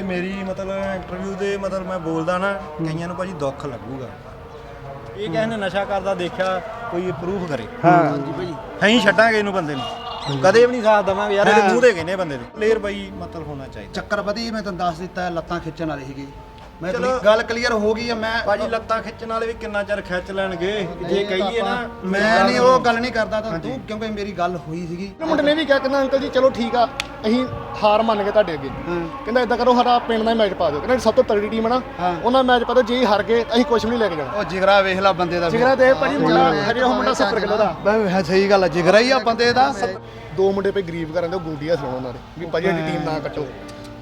ਇਹ ਮੇਰੀ ਮਤਲਬ ਇੰਟਰਵਿਊ ਦੇ ਮਤਲਬ ਮੈਂ ਬੋਲਦਾ ਨਾ ਕਈਆਂ ਨੂੰ ਭਾਜੀ ਦੁੱਖ ਲੱਗੂਗਾ। ਇਹ ਕਿਸੇ ਨੇ ਨਸ਼ਾ ਕਰਦਾ ਦੇਖਿਆ ਕੋਈ ਪ੍ਰੂਫ ਕਰੇ। ਹਾਂਜੀ ਭਾਜੀ। ਅਸੀਂ ਛੱਡਾਂਗੇ ਇਹਨੂੰ ਬੰਦੇ ਨੂੰ। ਕਦੇ ਵੀ ਨਹੀਂ ਸਾਥ ਦਵਾਂਗੇ ਯਾਰ ਇਹਦੇ ਮੂੰਹ ਦੇ ਕਹਿੰਦੇ ਬੰਦੇ ਦੇ। ਪਲੇਅਰ ਬਾਈ ਮਤਲਬ ਹੋਣਾ ਚਾਹੀਦਾ। ਚੱਕਰ ਵਧੀ ਮੈਂ ਤੁਹਾਨੂੰ ਦੱਸ ਦਿੱਤਾ ਲੱਤਾਂ ਖਿੱਚਣ ਵਾਲੀ ਸੀਗੀ। ਮੈਂ ਚਲੋ। ਗੱਲ ਕਲੀਅਰ ਹੋ ਗਈ ਹੈ ਮੈਂ ਭਾਜੀ ਲੱਤਾਂ ਖਿੱਚਣ ਵਾਲੇ ਵੀ ਕਿੰਨਾ ਚਿਰ ਖਿੱਚ ਲੈਣਗੇ? ਜੇ ਕਹੀਏ ਨਾ ਮੈਂ ਨਹੀਂ ਉਹ ਗੱਲ ਨਹੀਂ ਕਰਦਾ ਤਾਂ ਤੂੰ ਕਿਉਂਕਿ ਮੇਰੀ ਗੱਲ ਹੋਈ ਸੀਗੀ। ਮੁੰਡੇ ਨੇ ਵੀ ਕਿਹਾ ਕਹਿੰਦਾ ਅੰਕਲ ਜੀ ਚਲੋ ਠੀਕ ਆ ਅਸੀਂ ਹਾਰ ਮੰਨ ਕੇ ਤੁਹਾਡੇ ਅੱਗੇ। ਕਹਿੰਦਾ ਇਦਾਂ ਕਰੋ ਸਾਡਾ ਪਿੰਡ ਦਾ ਮੈਚ ਪਾ ਦਿਓ। ਕਹਿੰਦਾ ਸਭ ਤੋਂ ਤਗੜੀ ਟੀਮ ਹੈ ਨਾ। ਉਹਨਾਂ ਮੈਚ ਪਾ ਦਿਓ ਜੇ ਹਾਰ ਗਏ ਅਸੀਂ ਕੁਝ ਵੀ ਨਹੀਂ ਲੈ ਕੇ ਜਾਣਾ। ਉਹ ਜਿਗਰਾ ਵੇਖ ਲੈ ਬੰਦੇ ਦਾ ਜਿਗਰਾ ਤੇ ਭਾਜੀ ਮੁੰਡਾ ਹਜੇ ਉਹ ਮੁੰਡਾ 70 ਕਿਲੋ ਦਾ। ਬਈ ਹੈ ਸਹੀ ਗੱਲ ਹੈ ਜਿਗਰਾ ਹੀ ਆ ਬੰਦੇ ਦਾ। ਦੋ ਮੁੰਡੇ ਪੇ ਗਰੀਬ ਕਰਨ ਦੇ ਉਹ ਗੁੰਡੀਆਂ ਸੁਣਾਉਣ ਉਹਨਾਂ ਨੇ ਵੀ ਭਾਜੀ ਸਾਡੀ ਟੀਮ ਨਾ ਕੱਟੋ।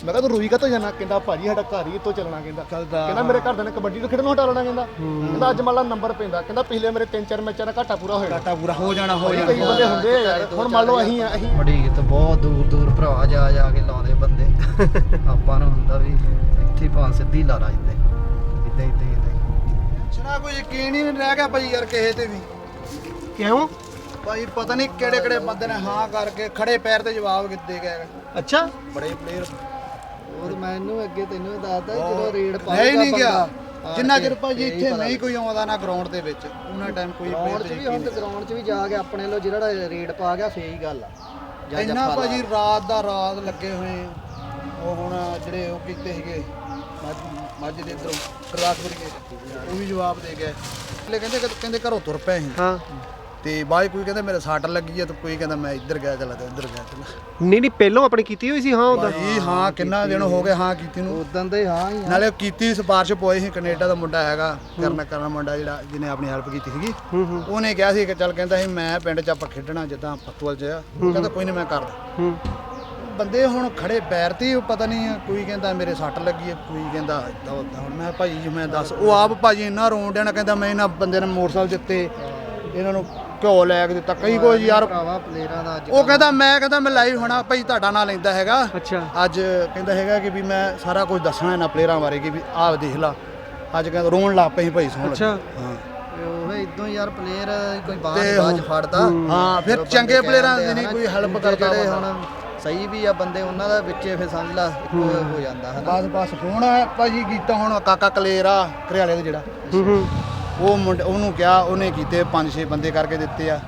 ਮੈਂ ਕਿਹਾ ਤੂੰ ਰੂਈ ਕਾ ਜਾਣਾ ਕਹਿੰਦਾ ਭਾਜੀ ਸਾਡਾ ਘਰ ਹੀ ਇੱਥੋਂ ਚੱਲਣਾ ਕਹਿੰਦਾ। ਚੱਲਦਾ। ਕਹਿੰਦਾ ਮੇਰੇ ਘਰ ਦੇ ਨੇ ਕਬੱਡੀ ਤੋਂ ਖੇਡਣ ਨੂੰ ਹਟਾ ਲੈਣਾ ਕਹਿੰਦਾ। ਕਹਿੰਦਾ ਅੱਜ ਮੰਨ ਲਾ ਨੰਬਰ ਪੈਂਦਾ ਕਹਿੰਦਾ ਪਿਛਲੇ ਮੇਰੇ 3-4 ਮੈਚਾਂ ਦਾ ਘਾਟਾ ਪੂਰਾ ਹੋਇਆ। ਘਾਟਾ ਪੂਰਾ ਹੋ ਜਾਣਾ ਹੋ ਕਈ ਜਾਣਾ ਬੰਦੇ ਹੁੰਦੇ ਆ ਯਾਰ ਹੁਣ ਮੰਨ ਲਓ ਅਸੀਂ ਆ ਅਸੀਂ ਬੜੀ ਤੇ ਬਹੁਤ ਦੂਰ ਦੂਰ ਭਰਾ ਜਾ ਜਾ ਕੇ ਲਾਉਂਦੇ ਬੰਦੇ। ਆਪਾਂ ਨੂੰ ਹੁੰਦਾ ਵੀ ਇੱਥੇ ਭਾਂ ਸਿੱਧੀ ਲਾ ਲਾ ਇੱਥੇ। ਇੱਥੇ ਇੱਥੇ ਇੱਥੇ। ਸੁਣਾ ਕੋਈ ਯਕੀਨ ਹੀ ਨਹੀਂ ਰਹਿ ਗਿਆ ਭਾਈ ਯਾਰ ਕਿਸੇ ਤੇ ਵੀ। ਕਿਉਂ? ਭਾਈ ਪਤਾ ਨਹੀਂ ਕਿਹੜੇ ਕਿਹੜੇ ਬੰਦੇ ਨੇ ਹਾਂ ਕਰਕੇ ਖੜੇ ਪੈਰ ਤੇ ਜਵਾਬ ਦੇ ਗਏ। ਅੱਛਾ। ਬੜੇ ਪਲੇਅਰ ਉਹ ਤਾਂ ਮੈਨੂੰ ਅੱਗੇ ਤੈਨੂੰ ਵੀ ਦੱਸਦਾ ਜਦੋਂ ਰੇਡ ਨਹੀਂ ਨਹੀਂ ਗਿਆ। ਜਿੰਨਾ ਚਿਰ ਭਾਜੀ ਇੱਥੇ ਨਹੀਂ ਕੋਈ ਆਉਂਦਾ ਨਾ ਗਰਾਊਂਡ ਦੇ ਵਿੱਚ ਉਹਨਾਂ ਟਾਈਮ ਕੋਈ ਗਰਾਊਂਡ 'ਚ ਵੀ ਹੁਣ ਤੇ ਗਰਾਊਂਡ 'ਚ ਵੀ ਜਾ ਕੇ ਆਪਣੇ ਲੋ ਜਿਹੜਾ ਰੇਡ ਪਾ ਗਿਆ ਫੇਰ ਹੀ ਗੱਲ ਆ। ਇੰਨਾ। ਭਾਜੀ ਰਾਤ ਦਾ ਰਾਤ ਲੱਗੇ ਹੋਏ। ਉਹ ਹੁਣ ਜਿਹੜੇ ਉਹ ਕੀਤੇ ਸੀਗੇ ਮੱਝ ਦੇ ਇਧਰੋਂ ਗੁਰਦਾਸਪੁਰੀਏ ਉਹ ਵੀ ਜਵਾਬ ਦੇ ਗਏ। ਲੈ ਕਹਿੰਦੇ ਕਹਿੰਦੇ ਘਰੋਂ ਤੁਰ ਪਏ ਸੀ। ਹਾਂ। ਤੇ ਬਾਅਦ 'ਚ ਕੋਈ ਕਹਿੰਦਾ ਮੇਰੇ ਸੱਟ ਲੱਗੀ ਆ ਤੇ ਕੋਈ ਕਹਿੰਦਾ ਮੈਂ ਇੱਧਰ ਗਿਆ ਚਲਾ ਤੇ ਉੱਧਰ ਗਿਆ ਚਲਾ। ਨਹੀਂ ਨਹੀਂ ਪਹਿਲਾਂ ਆਪਣੀ ਕੀਤੀ ਹੋਈ ਸੀ? ਹਾਂ ਭਾਈ ਹਾਂ ਕਿੰਨਾ ਦਿਨ ਹੋ ਗਏ ਹਾਂ ਕੀਤੀ ਨੂੰ। ਉਦੋਂ ਦੇ ਹਾਂ ਹੀ ਆ। ਨਾਲੇ ਕੀਤੀ ਸਿਫਾਰਿਸ਼ ਪੋਈ ਸੀ ਕੈਨੇਡਾ ਦਾ ਮੁੰਡਾ ਹੈਗਾ ਕਰਨਾ ਕਰਨਾ ਮੁੰਡਾ ਜਿਹੜਾ ਜਿਹਨੇ ਆਪਣੀ ਹੈਲਪ ਕੀਤੀ ਸੀਗੀ। ਉਹਨੇ ਕਿਹਾ ਸੀ ਕਿ ਚੱਲ ਕਹਿੰਦਾ ਸੀ ਮੈਂ ਪਿੰਡ 'ਚ ਆਪਾਂ ਖੇਡਣਾ ਜਿੱਦਾਂ ਪੱਤੂਲ 'ਚ ਆ। ਉਹ ਕਹਿੰਦਾ ਕੋਈ ਨਹੀਂ ਮੈਂ ਕਰਦਾ। ਬੰਦੇ ਹੁਣ ਖੜੇ ਪੈਰ ਤੇ ਹੀ ਉਹ ਪਤਾ ਨਹੀਂ ਕੋਈ ਕਹਿੰਦਾ ਮੇਰੇ ਸੱਟ ਲੱਗੀ ਹੈ ਕੋਈ ਕਹਿੰਦਾ ਏਦਾਂ ਓਦਾਂ। ਹੁਣ ਮੈਂ ਭਾਜੀ ਜੀ ਮੈਂ ਦੱਸ ਉਹ ਆਪ ਭਾਜੀ ਇੰਨਾ ਰੋਣ ਡਿਆ ਨਾ ਕਹਿੰਦਾ ਮੈਂ ਇਹਨਾਂ ਬੰਦੇ ਨੇ ਮੋਟਰਸਾਈਕਲ ਦਿੱਤੇ ਇਹਨਾਂ ਨੂੰ ਘਿਓ ਲੈ ਕੇ ਦਿੱਤਾ ਕਈ ਕੁਝ ਯਾਰ ਭਰਾਵਾ ਪਲੇਅਰਾਂ ਦਾ ਅੱਜ ਉਹ ਕਹਿੰਦਾ ਮੈਂ ਕਹਿੰਦਾ ਮੈਂ ਲਾਈਵ ਹੋਣਾ ਭਾਈ ਤੁਹਾਡਾ ਨਾਂ ਲੈਂਦਾ ਹੈਗਾ। ਅੱਛਾ। ਅੱਜ ਕਹਿੰਦਾ ਹੈਗਾ ਕਿ ਵੀ ਮੈਂ ਸਾਰਾ ਕੁਝ ਦੱਸਣਾ ਇਹਨਾਂ ਪਲੇਅਰਾਂ ਬਾਰੇ ਕਿ ਵੀ ਆਹ ਦੇਖ ਲਾ। ਅੱਜ ਕਹਿੰਦਾ ਰੋਣ ਲੱਗ ਸੀ ਭਾਈ ਸੋਹਣ ਅੱਛਾ। ਹਾਂ। ਉਹ ਇਦੋਂ ਯਾਰ ਪਲੇਅਰ ਕੋਈ ਬਾਜ ਫੜਦਾ। ਹਾਂ, ਫਿਰ ਚੰਗੇ ਪਲੇਅਰਾਂ ਦੀ ਨਹੀਂ ਆ ਕੋਈ ਨਾ, help ਦੂਜੇ ਕਰਦਾ ਜਿਹੜੇ ਬੰਦਾ। ਹੁਣ ਸਹੀ ਵੀ ਆ ਬੰਦੇ ਉਹਨਾਂ ਦਾ ਵਿੱਚੇ ਫਿਰ ਸਮਝ ਲਾ ਇੱਕ ਹੋ। ਜਾਂਦਾ ਹੈ ਬਸ ਬਸ ਹੁਣ ਭਾਜੀ ਕੀਤਾ ਹੁਣ ਕਾਕਾ ਕਲੇਰਾ ਘਰਿਆਲੇ ਦੇ ਜਿਹੜਾ। ਹੂੰ ਹੂੰ। ਉਹ ਮੁੰਡੇ ਉਹਨੂੰ ਕਿਹਾ ਉਹਨੇ ਕੀਤੇ ਪੰਜ ਛੇ ਬੰਦੇ ਕਰਕੇ ਦਿੱਤੇ ਆ।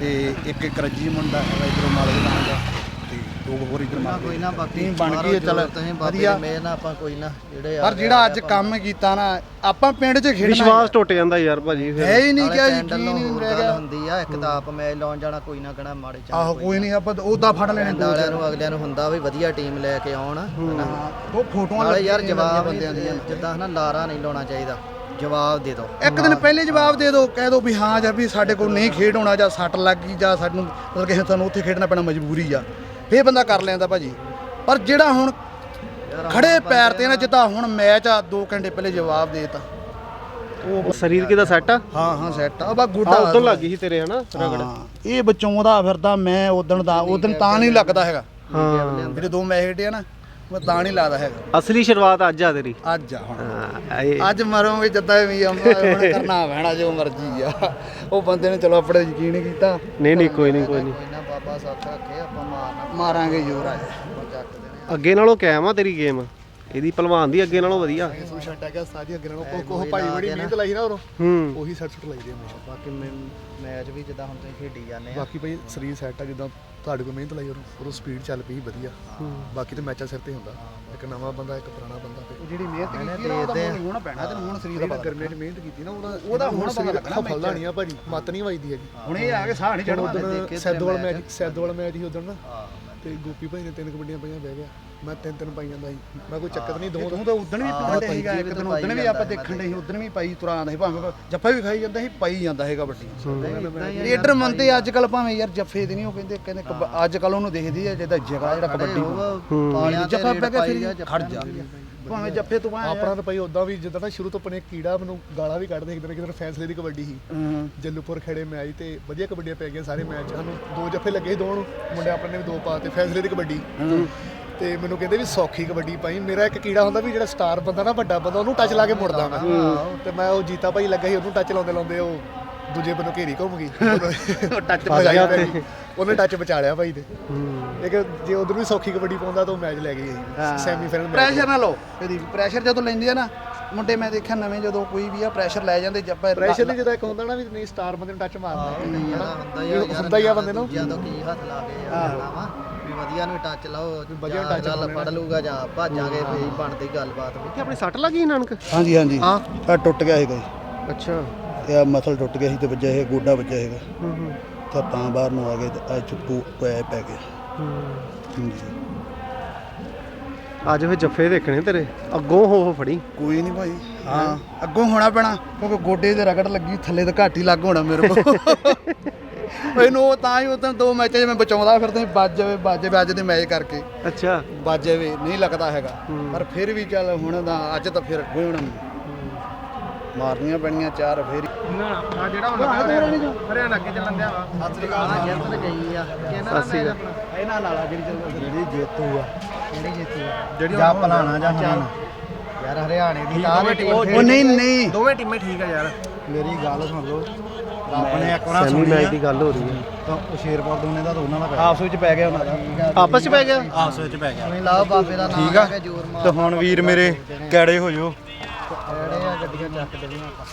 ਤੇ ਇੱਕ ਇੱਕ ਰੱਜੀ ਮੁੰਡਾ ਹੈਗਾ ਇਧਰੋਂ ਮਾਲੇ ਦਾ ਦਾ ਤੇ ਦੋ ਹੋਰ ਇਧਰ ਮਾਰ ਕੋਈ ਨਾ ਬਾਕੀ ਟੀਮ ਬਣ ਗਈ ਹੈ, ਚੱਲ ਵਧੀਆ। ਵਧੀਆ ਮੇਰ ਨਾ ਆਪਾਂ ਕੋਈ ਨਾ ਜਿਹੜੇ ਪਰ ਜਿਹੜਾ ਅੱਜ ਕੰਮ ਕੀਤਾ ਨਾ ਆਪਾਂ ਪਿੰਡ 'ਚ ਖੇਡਣਾ ਵਿਸ਼ਵਾਸ ਟੁੱਟ ਜਾਂਦਾ ਯਾਰ ਭਾਜੀ ਫਿਰ। ਹੈ ਹੀ ਨਹੀਂ ਕਿਹਾ ਯਕੀਨ ਹੀ ਨਹੀਂ ਰਹਿ ਗੱਲ ਗਿਆ। ਹੁੰਦੀ ਆ ਇੱਕ ਤਾਂ ਆਪ ਮੈਚ ਲਾਉਣ ਜਾਣਾ ਕੋਈ ਨਾ ਕਹਣਾ ਮਾੜੇ ਚਾਹ ਆਹੋ ਕੋਈ ਨਹੀਂ ਆਪਾਂ ਉਹਦਾ ਫੜ ਲੈਣੇ ਪਿੰਡ ਵਾਲਿਆਂ ਨੂੰ ਅਗਲਿਆਂ ਨੂੰ ਹੁੰਦਾ ਵੀ ਵਧੀਆ ਟੀਮ ਲੈ ਕੇ ਆਉਣ ਹਨਾ। ਉਹ ਫੋਟੋਆਂ ਨਾਲੇ ਯਾਰ ਜਵਾਬ ਬੰਦਿਆਂ ਦੀਆਂ। ਜਿੱਦਾਂ ਹਨਾ ਲਾਰਾ ਨਹੀਂ ਲਾਉਣਾ ਚਾਹੀਦਾ। ਜਵਾਬ ਦੇ ਦਿਓ। ਇੱਕ ਦਿਨ ਪਹਿਲੇ ਜਵਾਬ ਦੇ ਦਿਓ ਕਹਿ ਦਿਓ ਵੀ ਹਾਂ ਜਾਂ ਵੀ ਸਾਡੇ ਕੋਲ ਨਹੀਂ ਖੇਡ ਹੋਣਾ ਜਾਂ ਸੱਟ ਲੱਗ ਗਈ ਜਾਂ ਸਾਨੂੰ ਮਤਲਬ ਕਿ ਸਾਨੂੰ ਉੱਥੇ ਖੇਡਣਾ ਪੈਣਾ ਮਜਬੂਰੀ ਆ। ਫੇਰ ਬੰਦਾ ਕਰ ਲੈਂਦਾ ਭਾਜੀ। ਪਰ ਜਿਹੜਾ ਹੁਣ ਖੜੇ ਪੈਰ ਤੇ ਨਾ ਜਿੱਦਾਂ ਹੁਣ ਮੈਚ ਆ 2 ਘੰਟੇ ਪਹਿਲੇ ਜਵਾਬ ਦੇਤਾ। ਉਹ ਸਰੀਰ ਕਿਦਾ ਸੈੱਟ ਆ? ਹਾਂ ਹਾਂ ਸੈੱਟ ਆ। ਬਾ ਗੁੱਡਾ ਉਦੋਂ ਲੱਗ ਗਈ ਸੀ ਤੇਰੇ ਹਨਾ ਰਗੜ? ਇਹ ਬਚਾਉਂਦਾ ਫਿਰਦਾ ਮੈਂ ਉਦਣ ਦਾ ਉਦਣ ਤਾਂ ਨਹੀਂ ਲੱਗਦਾ ਹੈਗਾ। ਹਾਂ। ਜਿਹੜੇ ਦੋ ਮੈਚ ਖੇਡੇ ਆ ਨਾ ਮੈਂ ਤਾਂ ਨਹੀਂ ਲੱਗਦਾ ਹੈਗਾ। ਅਸਲੀ ਸ਼ੁਰੂਆਤ ਅੱਜ ਆ ਤੇਰੀ। ਅੱਜ ਆ ਹੁਣ ਹਾਂ ਇਹ ਅੱਜ ਮਰੋਗੇ ਜਿੱਦਾਂ ਵੀ ਹੁਣ ਕਰਨਾ ਪੈਣਾ ਜੋ ਮਰਜ਼ੀ ਆ। ਉਹ ਬੰਦੇ ਨੇ ਚਲੋ ਆਪਣੇ ਯਕੀਨ ਕੀਤਾ। ਨਹੀਂ ਨਹੀਂ ਕੋਈ ਨਹੀਂ ਕੋਈ ਨਹੀਂ। ਕੋਈ ਨਾ ਬਾਬਾ ਸਾਥ ਰੱਖੇ ਆਪਾਂ ਮਾਰਨਾ ਮਾਰਾਂਗੇ ਆਪਾਂ ਚੱਕ ਦੇਣੇ ਅੱਗੇ ਨਾਲੋਂ ਕਾਇਮ ਆ ਤੇਰੀ ਗੇਮ। ਇਹਦੀ ਪਹਿਲਵਾਨ ਦੀ ਅੱਗੇ ਨਾਲੋਂ ਵਧੀਆ। ਸੂ ਛੱਡ ਗਿਆ ਸਾਰੀ ਅੱਗੇ ਨਾਲੋਂ। ਕੋਹ ਕੋਹ ਭਾਈ ਬੜੀ ਮਿਹਨਤ ਲਾਈ ਨਾ ਉਰੋਂ ਹੂੰ। ਉਹੀ ਸੈੱਟ ਸੁੱਟ ਲਾਈ ਦੀ ਹਮੇਸ਼ਾ। ਬਾਕੀ ਮੈਚ ਵੀ ਜਿੱਦਾਂ ਹੁਣ ਤੁਸੀਂ ਖੇਡੀ ਜਾਂਦੇ ਆ। ਬਾਕੀ ਭਾਈ ਸਰੀਰ ਸੈੱਟ ਆ ਜਿੱਦਾਂ ਤੁਹਾਡੇ ਕੋਲ ਮਿਹਨਤ ਲਾਈ ਉਰੋਂ ਉਰੋਂ ਸਪੀਡ ਚੱਲ ਪਈ ਵਧੀਆ। ਬਾਕੀ ਤੇ ਮੈਚਾਂ ਸਿਰ ਤੇ ਹੁੰਦਾ। ਇੱਕ ਨਵਾਂ ਬੰਦਾ ਇੱਕ ਪੁਰਾਣਾ ਬੰਦਾ ਤੇ। ਜਿਹੜੀ ਮਿਹਨਤ ਕੀਤੀ ਨਾ ਉਹਦਾ ਹੁਣ ਹੋਣਾ ਪੈਣਾ। ਤੇ ਹੁਣ ਸਰੀਰ ਦਾ ਗਰਮੀਆਂ 'ਚ ਮਿਹਨਤ ਕੀਤੀ ਨਾ ਉਹਦਾ ਉਹਦਾ ਹੁਣ ਪਤਾ ਸਰੀਰ ਲੱਗਣਾ ਫਲਦਾ ਨਹੀਂ ਆ ਭਾਜੀ ਮੱਤ ਨਹੀਂ ਵੱਜਦੀ ਹੈਗੀ। ਹੁਣ ਇਹ ਆ ਕੇ ਸਾਹ ਨਹੀਂ ਚੜਨਾ ਉਦੋਂ ਦੇਖੇ ਸੈਦੋਵਾਲ ਮੈਚ ਸੈਦੋਵਾਲ ਮੈਚ ਹੀ ਉਦੋਂ ਨਾ। ਤੇ ਗੋਪੀ ਭਾਈ ਨੇ ਤਿੰਨ ਕਬੱਡੀਆਂ ਪਾਈਆਂ ਬਹਿ ਗਿਆ। ਮੈਂ ਤਿੰਨ ਤਿੰਨ ਪਾਈ ਜਾਂਦਾ ਸੀ ਮੈਂ ਕੋਈ ਚੱਕਰ ਨਹੀਂ ਦੋ ਤੂੰ ਤਾਂ ਉਦਣ ਵੀ ਪਾਉਂਦੇ ਸੀਗਾ ਇੱਕ ਦਿਨ ਉਦਣ ਵੀ ਆਪਾਂ ਦੇਖਣ ਦੇ ਸੀ ਉਦਣ ਵੀ ਪਾਈ ਤੁਰਾਂ ਆਉਂਦਾ ਸੀ ਭਾਵੇਂ ਜੱਫਾ ਵੀ ਖਾਈ ਜਾਂਦਾ ਸੀ ਪਾਈ ਜਾਂਦਾ ਸੀ ਕਬੱਡੀ ਲੀਡਰ ਮੰਨਦੇ ਅੱਜ ਕੱਲ ਭਾਵੇਂ ਯਾਰ ਜੱਫੇ ਦੇ ਨਹੀਂ ਉਹ ਕਹਿੰਦੇ ਕਹਿੰਦੇ ਅੱਜ ਕੱਲ ਉਹਨੂੰ ਦੇਖਦੀ ਹੈ ਜਿਹਦਾ ਜਗਾ ਜਿਹੜਾ ਕਬੱਡੀ ਜੱਫਾ ਪੈ ਕੇ ਫਿਰ ਖੜ ਜਾ ਭਾਵੇਂ ਜੱਫੇ ਤੋਂ ਆਇਆ ਆਪਣਾ ਤਾਂ ਭਾਈ ਉਦਾਂ ਵੀ ਜਿੱਦਾਂ ਨਾ ਸ਼ੁਰੂ ਤੋਂ ਆਪਣੇ ਕੀੜਾ ਮੈਨੂੰ ਗਾਲਾਂ ਵੀ ਕੱਢਦੇ ਇੱਕ ਦਿਨ ਕਿਤੇ ਫੈਸਲੇ ਦੀ ਕਬੱਡੀ ਸੀ। ਜੱਲੂਪੁਰ ਖੇੜੇ ਮੈਚ ਤੇ ਵਧੀਆ ਕਬੱਡੀਆਂ ਪੈ ਗਈਆਂ ਸਾਰੇ ਮੈਚ। ਸਾਨੂੰ ਦੋ ਜੱਫੇ ਲੱਗੇ ਦੋ ਨੂੰ। ਮੁੰਡੇ ਆਪਣੇ ਨੇ ਵੀ ਦੋ ਪਾਤੇ ਫੈਸਲੇ ਦੀ ਕਬੱਡੀ। ਤੇ ਮੈਨੂੰ ਕਹਿੰਦੇ ਵੀ ਸੌਖੀ ਕਬੱਡੀ ਪਾਈ ਮੇਰਾ ਇੱਕ ਕੀੜਾ ਹੁੰਦਾ ਵੀ ਜਿਹੜਾ ਸਟਾਰ ਬੰਦਾ ਨਾ ਵੱਡਾ ਬੰਦਾ ਉਹਨੂੰ ਟੱਚ ਲਾ ਕੇ ਮੁੜਦਾ ਮੈਂ। ਤੇ ਮੈਂ ਉਹ ਜੀਤਾ ਭਾਈ ਲੱਗਾ ਸੀ ਉਹਨੂੰ ਟੱਚ ਲਾਉਂਦੇ ਲਾਉਂਦੇ ਉਹ ਦੂਜੇ ਬੰਨੋਂ ਘੇਰੀ ਘੁੰਮ ਗਈ। ਟੱਚ ਫਸ ਗਿਆ ਉੱਥੇ। ਉਹਨੇ ਟੱਚ ਬਚਾ ਲਿਆ ਭਾਈ ਹੂੰ। ਲੇਕਿਨ ਜੇ ਉਧਰ ਵੀ ਸੌਖੀ ਕਬੱਡੀ ਪਾਉਂਦਾ ਤਾਂ ਉਹ ਮੈਚ ਲੈ ਗਈ। ਸੈਮੀ ਫਾਈਨਲ ਪ੍ਰੈਸ਼ਰ ਨਾ ਲਓ। ਕਦੀ ਪ੍ਰੈਸ਼ਰ ਜਦੋਂ ਲੈਂਦੇ ਆ ਨਾ ਮੁੰਡੇ ਮੈਂ ਦੇਖਿਆ ਨਵੇਂ ਜਦੋਂ ਕੋਈ ਵੀ ਆ ਪ੍ਰੈਸ਼ਰ ਲੈ ਜਾਂਦੇ ਜੱਪਾ ਪ੍ਰੈਸ਼ਰ ਨਹੀਂ ਜਿਹਦਾ ਇੱਕ ਹੁੰਦਾ ਨਾ ਵੀ ਨਹੀਂ ਸਟਾਰ ਬੰਦੇ ਨੂੰ ਟੱਚ ਮਾਰਦਾ ਹੁੰਦਾ ਹੀ ਆ ਆ ਬੰਦੇ ਨੂੰ। ਤੋਂ ਕੀ ਹੱਥ ਲਾ ਕੇ ਯਾਰ ਵਾ ਵਧੀਆ ਨੂੰ ਟੱਚ ਲਾਓ ਵਧੀਆ ਜਾਂ touch ਗੱਲ ਲਾਉਣੇ ਫੜ ਲੂਗਾ ਜਾਂ ਭੱਜਾਂਗੇ ਫੇਰ ਬਣਦੀ ਗੱਲਬਾਤ ਵੀ। ਕਿ ਆਪਣੀ ਸੱਟ ਲੱਗੀ ਨਾਨਕ? ਹਾਂਜੀ ਹਾਂਜੀ। ਹਾਂ। ਆ ਟੁੱਟ ਗਿਆ ਸੀਗਾ ਜੀ। ਅੱਛਾ। ਇਹ ਮਸਲ ਟੁੱਟ ਗਿਆ ਸੀ ਤੇ ਵੱਜਿਆ ਇਹ ਗੋਡਾ ਵੱਜਿਆ ਹੈਗਾ ਹੂੰ ਹੂੰ। ਤਾਂ ਤਾਂ ਬਾਹਰ ਨੂੰ ਆ ਗਏ ਤੇ ਅੱਜ ਪੂ ਪੈ ਪੈ ਗਿਆ। ਹੂੰ। ਹਾਂਜੀ। ਅੱਜ ਫਿਰ ਜੱਫੇ ਦੇਖਣੇ ਤੇਰੇ। ਅੱਗੋਂ ਹੋ ਹੋ ਫੜੀ। ਕੋਈ ਨਹੀਂ ਭਾਈ। ਹਾਂ। ਅੱਗੋਂ ਹੋਣਾ ਪੈਣਾ ਕਿਉਂਕਿ ਗੋਡੇ ਦੇ ਰਗੜ ਲੱਗੀ ਥੱਲੇ ਤਾਂ ਘੱਟ ਹੀ ਲੱਗ ਹੋਣਾ ਮੇਰੇ ਕੋਲ। ਮੈਨੂੰ ਉਹ ਤਾਂ ਹੀ ਉਹ ਤਾਂ ਦੋ ਮੈਚਾਂ 'ਚ ਮੈਂ ਬਚਾਉਂਦਾ ਫਿਰ ਤੁਸੀਂ ਵੱਜ ਜਾਵੇ ਵੱਜ ਜਾਵੇ ਅੱਜ ਦੇ ਮੈਚ ਕਰਕੇ। ਅੱਛਾ। ਵੱਜ ਜਾਵੇ ਨਹੀਂ ਲੱਗਦਾ ਹੈਗਾ। ਪਰ ਫਿਰ ਵੀ ਚੱਲ ਹੁਣ ਤਾਂ ਅੱਜ ਤਾਂ ਫਿਰ ਹੋਣਾ। ਨਹੀਂ ਮਾਰਨੀਆਂ ਪੈਣੀਆਂ ਚਾਰ ਫੇਰ। ਆ ਜਿਹੜਾ ਹੁਣ ਹਰਿਆਣਾ ਅੱਗੇ ਚੱਲਣ ਦਿਆ ਵਾ। ਆ ਜਿੱਤ ਤੇ ਗਈ ਆ। ਕਿਹਨਾਂ ਸਤਿ ਸ਼੍ਰੀ ਨਾਲ ਅਕਾਲ। ਇਹਨਾਂ ਨਾਲ ਆ ਜਿਹੜੀ ਚੱਲ ਜਿਹੜੀ ਜੇਤੂ ਆ। ਕਿਹੜੀ ਜਿੱਤੀ ਆ? ਜਿਹੜੀ ਜਾਂ ਭਲਾਣਾ ਜਾਂ ਹਰਾਣਾ ਯਾਰ ਹਰਿਆਣੇ ਦੀ ਤਾਂ ਟੀਮ ਉਹ ਨਹੀਂ ਨਹੀਂ। ਦੋਵੇਂ ਟੀਮਾਂ ਠੀਕ ਆ ਯਾਰ। ਮੇਰੀ ਗੱਲ ਸੁਣ ਲਓ। ਨੇ ਇੱਕ ਵਾਰ ਸੈਮੀ ਸੁਣੀ ਮੈਚ ਦੀ ਗੱਲ ਹੋ ਰਹੀ ਹੈ। ਤਾਂ ਉਹ ਸ਼ੇਰਪੁਰ ਦੋਨੇ ਦਾ ਤਾਂ ਉਹਨਾਂ ਦਾ ਪੈ ਆਪਸ ਵਿੱਚ ਪੈ ਗਿਆ ਉਹਨਾਂ ਦਾ। ਆਪਸ ਚ ਪੈ ਗਿਆ? ਆਪਸ ਵਿੱਚ ਪੈ ਗਿਆ। ਲਾਓ ਬਾਬੇ ਦਾ ਨਾਮ ਠੀਕ ਆ। ਲੈ ਕੇ ਜ਼ੋਰ ਮਾਰ ਤੇ ਹੁਣ ਵੀਰ ਮੇਰੇ ਕੈੜੇ ਹੋ ਜਾਓ। ਜਿਹੜੇ ਆ ਗੱਡੀਆਂ ਚੱਕ ਦੇਣੀਆਂ ਆਪਾਂ।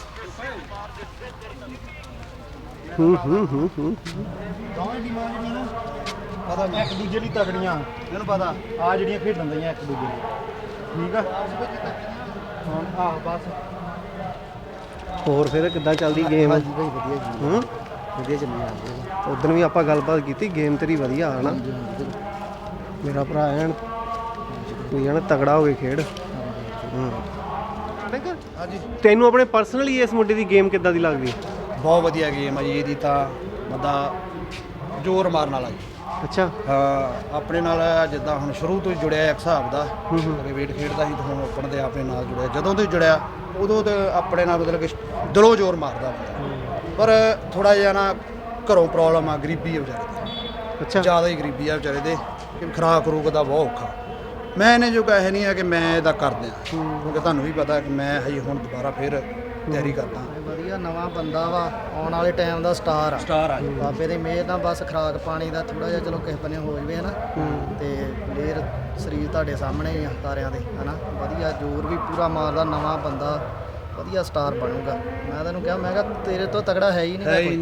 ਹੂੰ ਹੂੰ ਹੂੰ ਹੂੰ। ਦੋਵੇਂ ਟੀਮਾਂ ਜਿਹੜੀਆਂ ਨਾ ਪਤਾ ਇੱਕ ਦੂਜੇ ਲਈ ਤਗੜੀਆਂ ਇਹਨੂੰ ਪਤਾ ਆ ਜਿਹੜੀਆਂ ਖੇਡਣ ਦਈਆਂ ਇੱਕ ਦੂਜੇ ਲਈ। ਠੀਕ ਆ। ਹੁਣ ਆਹ ਬਸ। ਹੋਰ ਫਿਰ ਕਿੱਦਾਂ ਚੱਲਦੀ ਗੇਮ ਹਾਂਜੀ ਭਾਈ ਵਧੀਆ ਜੀ। ਹੂੰ? ਵਧੀਆ ਚੱਲੀ ਜਾਂਦੀ ਹੈ। ਉਦੋਂ ਵੀ ਆਪਾਂ ਗੱਲਬਾਤ ਕੀਤੀ ਗੇਮ ਤੇਰੀ ਵਧੀਆ ਆ ਨਾ ਮੇਰਾ ਭਰਾ ਐਨ ਕੋਈ ਐਨ ਤਗੜਾ ਹੋ ਕੇ ਖੇਡ। ਹੂੰ। ਹਾਂਜੀ। ਤੈਨੂੰ ਆਪਣੇ ਪਰਸਨਲੀ ਇਸ ਮੁੰਡੇ ਦੀ ਗੇਮ ਕਿੱਦਾਂ ਦੀ ਲੱਗਦੀ? ਬਹੁਤ ਵਧੀਆ ਗੇਮ ਆ ਜੀ ਇਹਦੀ ਤਾਂ ਬੰਦਾ ਜ਼ੋਰ ਮਾਰਨ ਵਾਲਾ ਜੀ। ਅੱਛਾ। ਹਾਂ ਆਪਣੇ ਨਾਲ ਜਿੱਦਾਂ ਹੁਣ ਸ਼ੁਰੂ ਤੋਂ ਹੀ ਜੁੜਿਆ ਇੱਕ ਹਿਸਾਬ ਦਾ। ਵੇਟ ਖੇਡਦਾ ਸੀ ਤੇ ਹੁਣ ਓਪਨ ਦੇ ਆਪਣੇ ਨਾਲ ਜੁੜਿਆ। ਜਦੋਂ ਤੋਂ ਹੀ ਜੁੜਿਆ ਉਦੋਂ ਤੇ ਆਪਣੇ ਨਾਲ ਮਤਲਬ ਕਿ ਦਿਲੋਂ ਜ਼ੋਰ ਮਾਰਦਾ ਬੰਦਾ। ਪਰ ਥੋੜਾ ਜਿਹਾ ਨਾ ਘਰੋਂ ਪ੍ਰੋਬਲਮ ਆ ਗਰੀਬੀ ਆ ਵਿਚਾਰੇ ਦੀ। ਅੱਛਾ। ਜ਼ਿਆਦਾ ਹੀ ਗਰੀਬੀ ਆ ਵਿਚਾਰੇ ਦੇ ਕਿ ਖਰਾਕ ਰੂਕ ਦਾ ਬਹੁਤ ਔਖਾ। ਮੈਂ ਇਹਨੇ ਜੋ ਕਹੇ ਨਹੀਂ ਆ ਕਿ ਮੈਂ ਇਹਦਾ ਕਰ ਦਿਆਂ। ਕਿਉਂਕਿ ਤੁਹਾਨੂੰ ਵੀ ਪਤਾ ਕਿ ਮੈਂ ਹਜੇ ਹੁਣ ਦੁਬਾਰਾ ਫਿਰ ਤਿਆਰੀ ਕਰਦਾ। ਵਧੀਆ ਨਵਾਂ ਬੰਦਾ ਵਾ ਆਉਣ ਵਾਲੇ ਟਾਈਮ ਦਾ ਸਟਾਰ ਆ। ਸਟਾਰ ਆ ਬਾਬੇ ਦੀ ਮਿਹਰ ਨਾਲ ਬਸ ਖਰਾਕ ਪਾਣੀ ਦਾ ਥੋੜਾ ਜਿਹਾ ਚਲੋ ਕਿਸੇ ਬੰਨੇ ਹੋ ਜਵੇ ਹਨਾ। ਤੇ ਪਲੇਅਰ ਸਰੀਰ ਤੁਹਾਡੇ ਸਾਹਮਣੇ ਹੀ ਆ ਤਾਰਿਆਂ ਦੇ ਹਨਾ। ਵਧੀਆ ਜ਼ੋਰ ਵੀ ਪੂਰਾ ਮਾਰਦਾ ਨਵਾਂ ਬੰਦਾ ਵਧੀਆ ਸਟਾਰ ਬਣੂਗਾ। ਮੈਂ ਤੈਨੂੰ ਕਿਹਾ ਮੈਂ ਕਿਹਾ ਤੇਰੇ ਤੋਂ ਤਗੜਾ ਹੈ ਹੀ ਨਹੀਂ ਕੋਈ।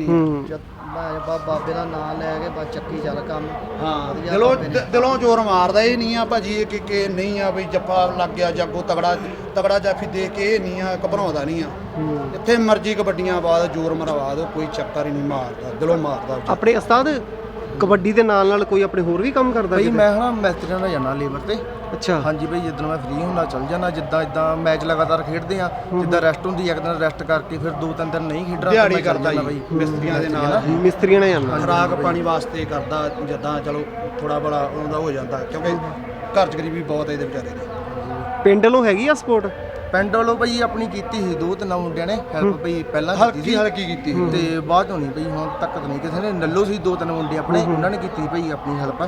ਮੈਂ ਬਾ- ਬਾਬੇ ਦਾ ਨਾਮ ਲੈ ਕੇ ਬਸ ਚੱਕੀ ਚੱਲ ਕੰਮ ਹਾਂ ਵਧੀਆ ਦਿਲੋਂ ਬਾਬੇ ਨੇ। ਦ- ਦਿਲੋਂ ਜ਼ੋਰ ਮਾਰਦਾ ਇਹ ਨਹੀਂ ਆ ਭਾਜੀ ਕਿ ਕਿ ਨਹੀਂ ਆ ਵੀ ਜੱਫਾ ਲੱਗ ਗਿਆ ਜਾਗੋ ਤਗੜਾ ਤਗੜਾ ਜਾਫੀ ਦੇ ਕੇ ਇਹ ਨਹੀਂ ਆ ਘਬਰਾਉਂਦਾ ਨਹੀਂ ਆ ਜਿੱਥੇ ਮਰਜ਼ੀ ਕਬੱਡੀਆਂ ਬਾਅਦ ਜ਼ੋਰ ਮਰਵਾ ਦਿਓ ਕੋਈ ਚੱਕਰ ਹੀ ਨਹੀਂ ਮਾਰਦਾ ਦਿਲੋਂ ਮਾਰਦਾ। ਆਪਣੇ ਉਸਤਾਦ ਕਬੱਡੀ ਦੇ ਨਾਲ ਨਾਲ ਕੋਈ ਆਪਣੇ ਹੋਰ ਵੀ ਕੰਮ ਕਰਦਾ ਬਈ? ਮੈਂ ਹਨਾ ਮਿਸਤਰੀਆਂ ਨਾਲ ਜਾਣਾ ਲੇਬਰ ਤੇ। ਅੱਛਾ। ਹਾਂਜੀ ਬਈ ਜਦੋਂ ਮੈਂ ਫ੍ਰੀ ਹੁੰਦਾ ਚੱਲ ਜਾਣਾ ਜਿੱਦਾਂ ਇਦਾਂ ਮੈਚ ਲਗਾਤਾਰ ਖੇਡਦੇ ਆ ਜਿੱਦਾਂ ਰੈਸਟ ਹੁੰਦੀ ਆ, ਇੱਕ ਦਿਨ ਰੈਸਟ ਕਰਕੇ ਫਿਰ ਦੋ ਤਿੰਨ ਦਿਨ ਨਹੀਂ ਖੇਡਣਾ ਦਿਹਾੜੀ ਕਰਦਾ ਜੀ ਮਿਸਤਰੀਆਂ ਦੇ ਨਾਲ। ਮਿਸਤਰੀਆਂ ਨੇ ਜਾਂਦਾ ਖਰਾਕ ਪਾਣੀ ਵਾਸਤੇ ਕਰਦਾ ਜਿੱਦਾਂ ਚਲੋ ਥੋੜਾ ਬੜਾ ਉਹਦਾ ਹੋ ਜਾਂਦਾ ਕਿਉਂਕਿ ਘਰ ਚ ਗਰੀਬੀ ਬਹੁਤ ਹੈ ਇਹਦੇ ਵਿਚਾਰੇ ਦੀ। ਪਿੰਡ ਵੱਲੋਂ ਹੈਗੀ ਆ ਸਪੋਰਟ ਪਿੰਡ ਵੱਲੋਂ ਬਈ ਆਪਣੀ ਕੀਤੀ ਸੀ ਦੋ ਤਿੰਨ ਮੁੰਡਿਆਂ ਨੇ ਹੈਲਪ ਬਈ ਪਹਿਲਾਂ ਕੀਤੀ ਹਲਕੀ ਸੀ। ਹਲਕੀ ਕੀਤੀ ਸੀ। ਤੇ ਬਾਅਦ ਚੋਂ ਨਹੀਂ ਬਈ ਹੁਣ ਤੱਕ ਤਾਂ ਨਹੀਂ ਕਿਸੇ ਨੇ। ਨੱਲੋ ਸੀ ਦੋ ਤਿੰਨ ਮੁੰਡੇ ਆਪਣੇ ਉਹਨਾਂ ਨੇ ਕੀਤੀ ਬਈ ਆਪਣੀ ਹੈਲਪ